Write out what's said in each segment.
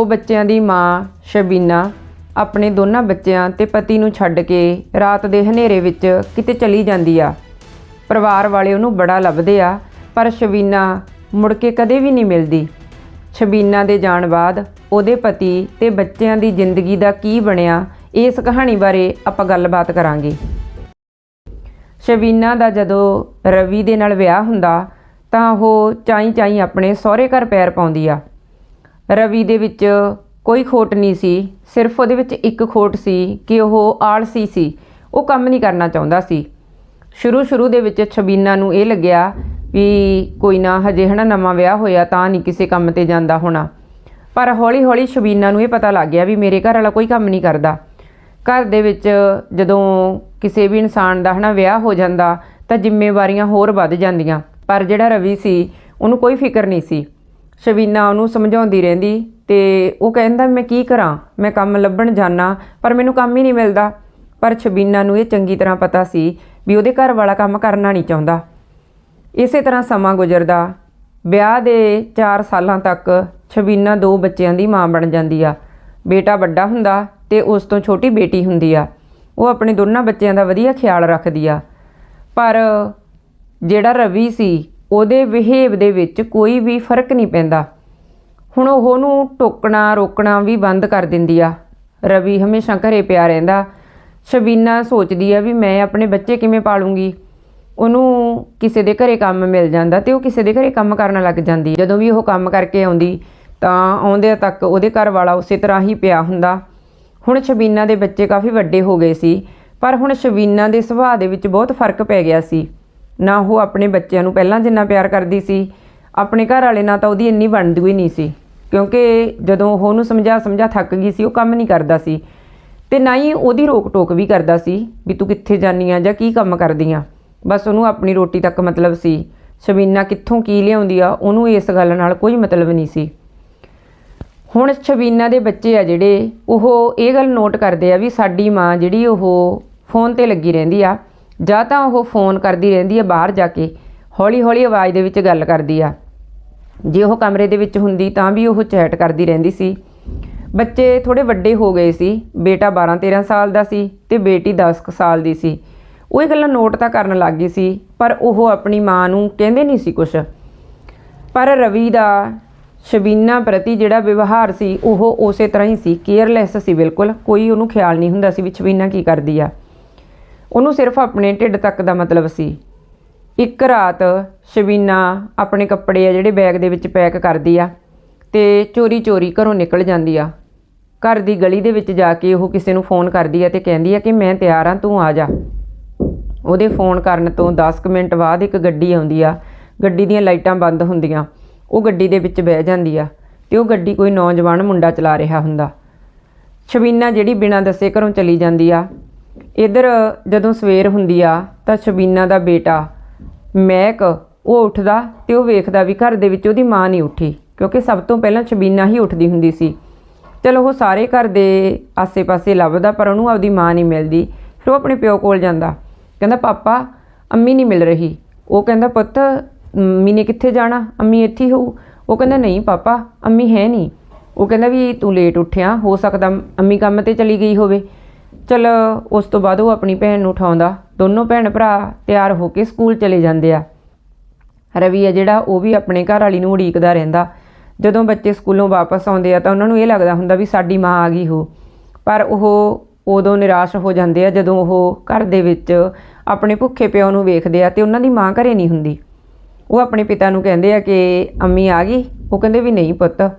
ਦੋ ਬੱਚਿਆਂ ਦੀ ਮਾਂ, ਸ਼ਬੀਨਾ, ਆਪਣੇ ਦੋਨਾਂ ਬੱਚਿਆਂ ਤੇ ਪਤੀ ਨੂੰ ਛੱਡ ਕੇ ਰਾਤ ਦੇ ਹਨੇਰੇ ਵਿੱਚ ਕਿਤੇ ਚਲੀ ਜਾਂਦੀ ਆ। ਪਰਿਵਾਰ ਵਾਲੇ ਉਹਨੂੰ ਬੜਾ ਲੱਭਦੇ ਆ, ਪਰ ਸ਼ਬੀਨਾ ਮੁੜ ਕੇ ਕਦੇ ਵੀ ਨਹੀਂ ਮਿਲਦੀ। ਸ਼ਬੀਨਾ ਦੇ ਜਾਣ ਬਾਅਦ ਉਹਦੇ ਪਤੀ ਤੇ ਬੱਚਿਆਂ ਦੀ ਜ਼ਿੰਦਗੀ ਦਾ ਕੀ ਬਣਿਆ, ਇਸ ਕਹਾਣੀ ਬਾਰੇ ਆਪਾਂ ਗੱਲਬਾਤ ਕਰਾਂਗੇ। ਸ਼ਬੀਨਾ ਦਾ ਜਦੋਂ ਰਵੀ ਦੇ ਨਾਲ ਵਿਆਹ ਹੁੰਦਾ, ਤਾਂ ਉਹ ਚਾਈ ਚਾਈ ਆਪਣੇ ਸਹੁਰੇ ਘਰ ਪੈਰ ਪਾਉਂਦੀ ਆ। ਰਵੀ ਦੇ ਵਿੱਚ ਕੋਈ ਖੋਟ ਨਹੀਂ ਸੀ, ਸਿਰਫ ਉਹਦੇ ਵਿੱਚ ਇੱਕ ਖੋਟ ਸੀ ਕਿ ਉਹ ਆਲਸੀ ਸੀ, ਉਹ ਕੰਮ ਨਹੀਂ ਕਰਨਾ ਚਾਹੁੰਦਾ ਸੀ। ਸ਼ੁਰੂ ਸ਼ੁਰੂ ਦੇ ਵਿੱਚ ਛਬੀਨਾ ਨੂੰ ਇਹ ਲੱਗਿਆ ਵੀ ਕੋਈ ਨਾ, ਹਜੇ ਹਨਾ ਨਵਾਂ ਵਿਆਹ ਹੋਇਆ ਤਾਂ ਨਹੀਂ ਕਿਸੇ ਕੰਮ ਤੇ ਜਾਂਦਾ ਹੋਣਾ। ਪਰ ਹੌਲੀ ਹੌਲੀ ਸ਼ਬੀਨਾ ਨੂੰ ਇਹ ਪਤਾ ਲੱਗ ਗਿਆ ਵੀ ਮੇਰੇ ਘਰ ਵਾਲਾ ਕੋਈ ਕੰਮ ਨਹੀਂ ਕਰਦਾ। ਘਰ ਦੇ ਵਿੱਚ ਜਦੋਂ ਕਿਸੇ ਵੀ ਇਨਸਾਨ ਦਾ ਹਨਾ ਵਿਆਹ ਹੋ ਜਾਂਦਾ ਤਾਂ ਜ਼ਿੰਮੇਵਾਰੀਆਂ ਹੋਰ ਵੱਧ ਜਾਂਦੀਆਂ। ਪਰ ਜਿਹੜਾ ਰਵੀ ਸੀ, ਉਹਨੂੰ ਕੋਈ ਫਿਕਰ ਨਹੀਂ ਸੀ। ਸ਼ਬੀਨਾ ਉਹਨੂੰ ਸਮਝਾਉਂਦੀ ਰਹਿੰਦੀ ਤੇ ਉਹ ਕਹਿੰਦਾ, ਮੈਂ ਕੀ ਕਰਾਂ? ਮੈਂ ਕੰਮ ਲੱਭਣ ਜਾਣਾ ਪਰ ਮੈਨੂੰ ਕੰਮ ਹੀ ਨਹੀਂ ਮਿਲਦਾ। ਪਰ ਸ਼ਬੀਨਾ ਨੂੰ ਇਹ ਚੰਗੀ ਤਰ੍ਹਾਂ ਪਤਾ ਸੀ ਵੀ ਉਹਦੇ ਘਰ ਵਾਲਾ ਕੰਮ ਕਰਨਾ ਨਹੀਂ ਚਾਹੁੰਦਾ। ਇਸੇ ਤਰ੍ਹਾਂ ਸਮਾਂ ਗੁਜ਼ਰਦਾ। ਵਿਆਹ ਦੇ 4 ਸਾਲਾਂ ਤੱਕ ਸ਼ਬੀਨਾ ਦੋ ਬੱਚਿਆਂ ਦੀ ਮਾਂ ਬਣ ਜਾਂਦੀ ਆ। ਬੇਟਾ ਵੱਡਾ ਹੁੰਦਾ ਤੇ ਉਸ ਤੋਂ ਛੋਟੀ ਬੇਟੀ ਹੁੰਦੀ ਆ। ਉਹ ਆਪਣੇ ਦੋਨਾਂ ਬੱਚਿਆਂ ਦਾ ਵਧੀਆ ਖਿਆਲ ਰੱਖਦੀ ਆ। ਪਰ ਜਿਹੜਾ ਰਵੀ ਸੀ ਉਹਦੇ ਬਿਹੇਵ ਦੇ ਵਿੱਚ ਕੋਈ ਵੀ ਫ਼ਰਕ ਨਹੀਂ ਪੈਂਦਾ। ਹੁਣ ਉਹ ਉਹਨੂੰ ਟੋਕਣਾ, ਰੋਕਣਾ ਵੀ ਬੰਦ ਕਰ ਦਿੰਦੀ ਆ। ਰਵੀ ਹਮੇਸ਼ਾ ਘਰੇ ਪਿਆ ਰਹਿੰਦਾ। ਸ਼ਬੀਨਾ ਸੋਚਦੀ ਆ ਵੀ ਮੈਂ ਆਪਣੇ ਬੱਚੇ ਕਿਵੇਂ ਪਾਲੂੰਗੀ। ਉਹਨੂੰ ਕਿਸੇ ਦੇ ਘਰੇ ਕੰਮ ਮਿਲ ਜਾਂਦਾ ਤੇ ਉਹ ਕਿਸੇ ਦੇ ਘਰੇ ਕੰਮ ਕਰਨ ਲੱਗ ਜਾਂਦੀ। ਜਦੋਂ ਵੀ ਉਹ ਕੰਮ ਕਰਕੇ ਆਉਂਦੀ, ਤਾਂ ਆਉਂਦੇ ਤੱਕ ਉਹਦੇ ਘਰ ਵਾਲਾ ਉਸੇ ਤਰ੍ਹਾਂ ਹੀ ਪਿਆ ਹੁੰਦਾ। ਹੁਣ ਸ਼ਬੀਨਾ ਦੇ ਬੱਚੇ ਕਾਫੀ ਵੱਡੇ ਹੋ ਗਏ ਸੀ, ਪਰ ਹੁਣ ਸ਼ਬੀਨਾ ਦੇ ਸੁਭਾਅ ਦੇ ਵਿੱਚ ਬਹੁਤ ਫ਼ਰਕ ਪੈ ਗਿਆ ਸੀ। ਨਾ ਉਹ ਆਪਣੇ ਬੱਚਿਆਂ ਨੂੰ ਪਹਿਲਾਂ ਜਿੰਨਾ ਪਿਆਰ ਕਰਦੀ ਸੀ, ਆਪਣੇ ਘਰ ਵਾਲੇ ਨਾਲ ਤਾਂ ਉਹਦੀ ਇੰਨੀ ਬਣਦੀ ਹੀ ਨਹੀਂ ਸੀ, ਕਿਉਂਕਿ ਜਦੋਂ ਉਹ ਉਹਨੂੰ ਸਮਝਾ ਸਮਝਾ ਥੱਕ ਗਈ ਸੀ, ਉਹ ਕੰਮ ਨਹੀਂ ਕਰਦਾ ਸੀ ਤੇ ਨਾ ਹੀ ਉਹਦੀ ਰੋਕ ਟੋਕ ਵੀ ਕਰਦਾ ਸੀ ਵੀ ਤੂੰ ਕਿੱਥੇ ਜਾਨੀ ਆ ਜਾਂ ਕੀ ਕੰਮ ਕਰਦੀ ਆ। ਬਸ ਉਹਨੂੰ ਆਪਣੀ ਰੋਟੀ ਤੱਕ ਮਤਲਬ ਸੀ, ਸ਼ਬੀਨਾ ਕਿੱਥੋਂ ਕੀ ਲਿਆਉਂਦੀ ਆ, ਉਹਨੂੰ ਇਸ ਗੱਲ ਨਾਲ ਕੋਈ ਮਤਲਬ ਨਹੀਂ ਸੀ। ਹੁਣ ਸ਼ਬੀਨਾ ਦੇ ਬੱਚੇ ਆ ਜਿਹੜੇ, ਉਹ ਇਹ ਗੱਲ ਨੋਟ ਕਰਦੇ ਆ ਵੀ ਸਾਡੀ ਮਾਂ ਜਿਹੜੀ ਉਹ ਫੋਨ ਤੇ ਲੱਗੀ ਰਹਿੰਦੀ ਆ ਜਾਂ ਤਾਂ ਉਹ ਫੋਨ ਕਰਦੀ ਰਹਿੰਦੀ ਆ ਬਾਹਰ ਜਾ ਕੇ ਹੌਲੀ ਹੌਲੀ ਆਵਾਜ਼ ਦੇ ਵਿੱਚ ਗੱਲ ਕਰਦੀ ਆ। ਜੇ ਉਹ ਕਮਰੇ ਦੇ ਵਿੱਚ ਹੁੰਦੀ ਤਾਂ ਵੀ ਉਹ ਚੈਟ ਕਰਦੀ ਰਹਿੰਦੀ ਸੀ। ਬੱਚੇ ਥੋੜੇ ਵੱਡੇ ਹੋ ਗਏ ਸੀ, ਬੇਟਾ 12 13 ਸਾਲ ਦਾ ਸੀ ਤੇ ਬੇਟੀ 10 ਕੁ ਸਾਲ ਦੀ ਸੀ। ਉਹ ਇਹ ਗੱਲਾਂ ਨੋਟ ਤਾਂ ਕਰਨ ਲੱਗ ਗਈ ਸੀ, ਪਰ ਉਹ ਆਪਣੀ ਮਾਂ ਨੂੰ ਕਹਿੰਦੇ ਨਹੀਂ ਸੀ ਕੁਛ। ਪਰ ਰਵੀ ਦਾ ਸ਼ਬੀਨਾ ਪ੍ਰਤੀ ਜਿਹੜਾ ਵਿਵਹਾਰ ਸੀ, ਉਹ ਉਸੇ ਤਰ੍ਹਾਂ ਹੀ ਸੀ ਕੇਅਰਲੈਸ ਸੀ ਬਿਲਕੁਲ, ਕੋਈ ਉਹਨੂੰ ਖਿਆਲ ਨਹੀਂ ਹੁੰਦਾ ਸੀ ਵੀ ਸ਼ਬੀਨਾ ਕੀ ਕਰਦੀ ਆ। ਉਹਨੂੰ ਸਿਰਫ ਆਪਣੇ ਢਿੱਡ ਤੱਕ ਦਾ ਮਤਲਬ ਸੀ। ਇੱਕ ਰਾਤ ਸ਼ਬੀਨਾ ਆਪਣੇ ਕੱਪੜੇ ਆ ਜਿਹੜੇ ਬੈਗ ਦੇ ਵਿੱਚ ਪੈਕ ਕਰਦੀ ਆ ਤੇ ਚੋਰੀ ਚੋਰੀ ਘਰੋਂ ਨਿਕਲ ਜਾਂਦੀ ਆ। ਘਰ ਦੀ ਗਲੀ ਦੇ ਵਿੱਚ ਜਾ ਕੇ ਉਹ ਕਿਸੇ ਨੂੰ ਫੋਨ ਕਰਦੀ ਆ ਤੇ ਕਹਿੰਦੀ ਆ ਕਿ ਮੈਂ ਤਿਆਰ ਆ, ਤੂੰ ਆ ਜਾ। ਉਹਦੇ ਫੋਨ ਕਰਨ ਤੋਂ 10 ਕੁ ਮਿੰਟ ਬਾਅਦ ਇੱਕ ਗੱਡੀ ਆਉਂਦੀ ਆ। ਗੱਡੀ ਦੀਆਂ ਲਾਈਟਾਂ ਬੰਦ ਹੁੰਦੀਆਂ। ਉਹ ਗੱਡੀ ਦੇ ਵਿੱਚ ਬਹਿ ਜਾਂਦੀ ਆ ਤੇ ਉਹ ਗੱਡੀ ਕੋਈ ਨੌਜਵਾਨ ਮੁੰਡਾ ਚਲਾ ਰਿਹਾ ਹੁੰਦਾ। ਸ਼ਬੀਨਾ ਜਿਹੜੀ ਬਿਨਾਂ ਦੱਸੇ ਘਰੋਂ ਚਲੀ ਜਾਂਦੀ ਆ ਇਧਰ ਜਦੋਂ ਸਵੇਰ ਹੁੰਦੀ ਆ ਤਾਂ ਸ਼ਬੀਨਾ ਦਾ ਬੇਟਾ ਮਹਿਕ ਉਹ ਉੱਠਦਾ ਤੇ ਉਹ ਵੇਖਦਾ ਵੀ ਘਰ ਦੇ ਵਿੱਚ ਉਹਦੀ ਮਾਂ ਨਹੀਂ ਉੱਠੀ, ਕਿਉਂਕਿ ਸਭ ਤੋਂ ਪਹਿਲਾਂ ਸ਼ਬੀਨਾ ਹੀ ਉੱਠਦੀ ਹੁੰਦੀ ਸੀ। ਚਲੋ ਉਹ ਸਾਰੇ ਘਰ ਦੇ ਆਸੇ-ਪਾਸੇ ਲੱਭਦਾ ਪਰ ਉਹਨੂੰ ਆਪਦੀ ਮਾਂ ਨਹੀਂ ਮਿਲਦੀ। ਫਿਰ ਉਹ ਆਪਣੇ ਪਿਓ ਕੋਲ ਜਾਂਦਾ। ਕਹਿੰਦਾ, ਪਾਪਾ, ਅੰਮੀ ਨਹੀਂ ਮਿਲ ਰਹੀ। ਉਹ ਕਹਿੰਦਾ, ਪੁੱਤ, ਅੰਮੀ ਨੇ ਕਿੱਥੇ ਜਾਣਾ? ਅੰਮੀ ਇੱਥੇ ਹੀ ਹੋਊ। ਉਹ ਕਹਿੰਦਾ, ਨਹੀਂ ਪਾਪਾ, ਅੰਮੀ ਹੈ ਨਹੀਂ। ਉਹ ਕਹਿੰਦਾ ਵੀ ਤੂੰ ਲੇਟ ਉੱਠਿਆ, ਹੋ ਸਕਦਾ ਅੰਮੀ ਕੰਮ ਤੇ ਚਲੀ ਗਈ ਹੋਵੇ। ਚਲ ਉਸ ਤੋਂ ਬਾਅਦ ਉਹ ਆਪਣੀ ਭੈਣ ਨੂੰ ਉਠਾਉਂਦਾ। ਦੋਨੋਂ ਭੈਣ ਭਰਾ ਤਿਆਰ ਹੋ ਕੇ ਸਕੂਲ ਚਲੇ ਜਾਂਦੇ ਆ। ਰਵੀ ਆ ਜਿਹੜਾ, ਉਹ ਵੀ ਆਪਣੇ ਘਰ ਵਾਲੀ ਨੂੰ ਉਡੀਕਦਾ ਰਹਿੰਦਾ। ਜਦੋਂ ਬੱਚੇ ਸਕੂਲੋਂ ਵਾਪਸ ਆਉਂਦੇ ਆ ਤਾਂ ਉਹਨਾਂ ਨੂੰ ਇਹ ਲੱਗਦਾ ਹੁੰਦਾ ਵੀ ਸਾਡੀ ਮਾਂ ਆ ਗਈ ਹੋ। ਪਰ ਉਹ ਉਦੋਂ ਨਿਰਾਸ਼ ਹੋ ਜਾਂਦੇ ਆ ਜਦੋਂ ਉਹ ਘਰ ਦੇ ਵਿੱਚ ਆਪਣੇ ਭੁੱਖੇ ਪਿਓ ਨੂੰ ਵੇਖਦੇ ਆ ਤੇ ਉਹਨਾਂ ਦੀ ਮਾਂ ਘਰੇ ਨਹੀਂ ਹੁੰਦੀ। ਉਹ ਆਪਣੇ ਪਿਤਾ ਨੂੰ ਕਹਿੰਦੇ ਆ ਕਿ, ਅੰਮੀ ਆ ਗਈ? ਉਹ ਕਹਿੰਦੇ ਵੀ, ਨਹੀਂ ਪੁੱਤ।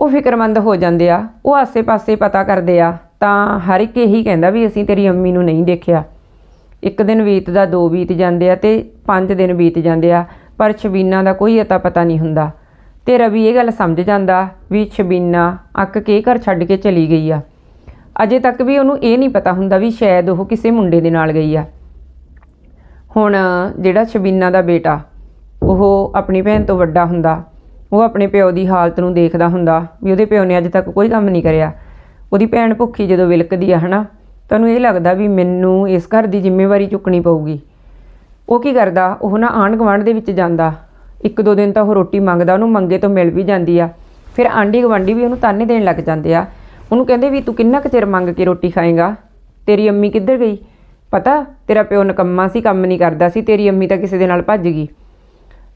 ਉਹ ਫਿਕਰਮੰਦ ਹੋ ਜਾਂਦੇ ਆ। ਉਹ ਆਸੇ-ਪਾਸੇ ਪਤਾ ਕਰਦੇ ਆ ਤਾਂ ਹਰ ਇੱਕ ਇਹੀ ਕਹਿੰਦਾ ਵੀ ਅਸੀਂ ਤੇਰੀ ਅੰਮੀ ਨੂੰ ਨਹੀਂ ਦੇਖਿਆ। ਇੱਕ ਦਿਨ ਬੀਤਦਾ ਦੋ ਬੀਤ ਜਾਂਦੇ ਆ ਤੇ ਪੰਜ ਦਿਨ ਬੀਤ ਜਾਂਦੇ ਆ, ਪਰ ਸ਼ਬੀਨਾ ਦਾ ਕੋਈ ਅਤਾ ਪਤਾ ਨਹੀਂ ਹੁੰਦਾ। ਤੇ ਰਵੀ ਇਹ ਗੱਲ ਸਮਝ ਜਾਂਦਾ ਵੀ ਸ਼ਬੀਨਾ ਅੱਕ ਕੇ ਘਰ ਛੱਡ ਕੇ ਚਲੀ ਗਈ ਆ। ਅਜੇ ਤੱਕ ਵੀ ਉਹਨੂੰ ਇਹ ਨਹੀਂ ਪਤਾ ਹੁੰਦਾ ਵੀ ਸ਼ਾਇਦ ਉਹ ਕਿਸੇ ਮੁੰਡੇ ਦੇ ਨਾਲ ਗਈ ਆ। ਹੁਣ ਜਿਹੜਾ ਸ਼ਬੀਨਾ ਦਾ ਬੇਟਾ, ਉਹ ਆਪਣੀ ਭੈਣ ਤੋਂ ਵੱਡਾ ਹੁੰਦਾ, ਉਹ ਆਪਣੇ ਪਿਓ ਦੀ ਹਾਲਤ ਨੂੰ ਦੇਖਦਾ ਹੁੰਦਾ ਵੀ ਉਹਦੇ ਪਿਓ ਨੇ ਅੱਜ ਤੱਕ ਕੋਈ ਕੰਮ ਨਹੀਂ ਕਰਿਆ। ਉਹਦੀ ਭੈਣ ਭੁੱਖੀ ਜਦੋਂ ਵਿਲਕਦੀ ਆ, ਹਨਾ? ਤੁਹਾਨੂੰ ਇਹ ਲੱਗਦਾ ਵੀ ਮੈਨੂੰ ਇਸ ਘਰ ਦੀ ਜ਼ਿੰਮੇਵਾਰੀ ਚੁੱਕਣੀ ਪਊਗੀ। ਉਹ ਕੀ ਕਰਦਾ? ਉਹ ਨਾ ਆਂਢ ਗੁਆਂਢ ਦੇ ਵਿੱਚ ਜਾਂਦਾ। ਇੱਕ ਦੋ ਦਿਨ ਤਾਂ ਉਹ ਰੋਟੀ ਮੰਗਦਾ, ਉਹਨੂੰ ਮੰਗੇ ਤੋਂ ਮਿਲ ਵੀ ਜਾਂਦੀ ਆ। ਫਿਰ ਆਂਢੀ ਗੁਆਂਢੀ ਵੀ ਉਹਨੂੰ ਤਾਨੇ ਦੇਣ ਲੱਗ ਜਾਂਦੇ ਆ। ਉਹਨੂੰ ਕਹਿੰਦੇ ਵੀ ਤੂੰ ਕਿੰਨਾ ਕੁ ਚਿਰ ਮੰਗ ਕੇ ਰੋਟੀ ਖਾਏਗਾ? ਤੇਰੀ ਅੰਮੀ ਕਿੱਧਰ ਗਈ? ਪਤਾ, ਤੇਰਾ ਪਿਓ ਨਕੰਮਾ ਸੀ, ਕੰਮ ਨਹੀਂ ਕਰਦਾ ਸੀ, ਤੇਰੀ ਅੰਮੀ ਤਾਂ ਕਿਸੇ ਦੇ ਨਾਲ ਭੱਜ ਗਈ।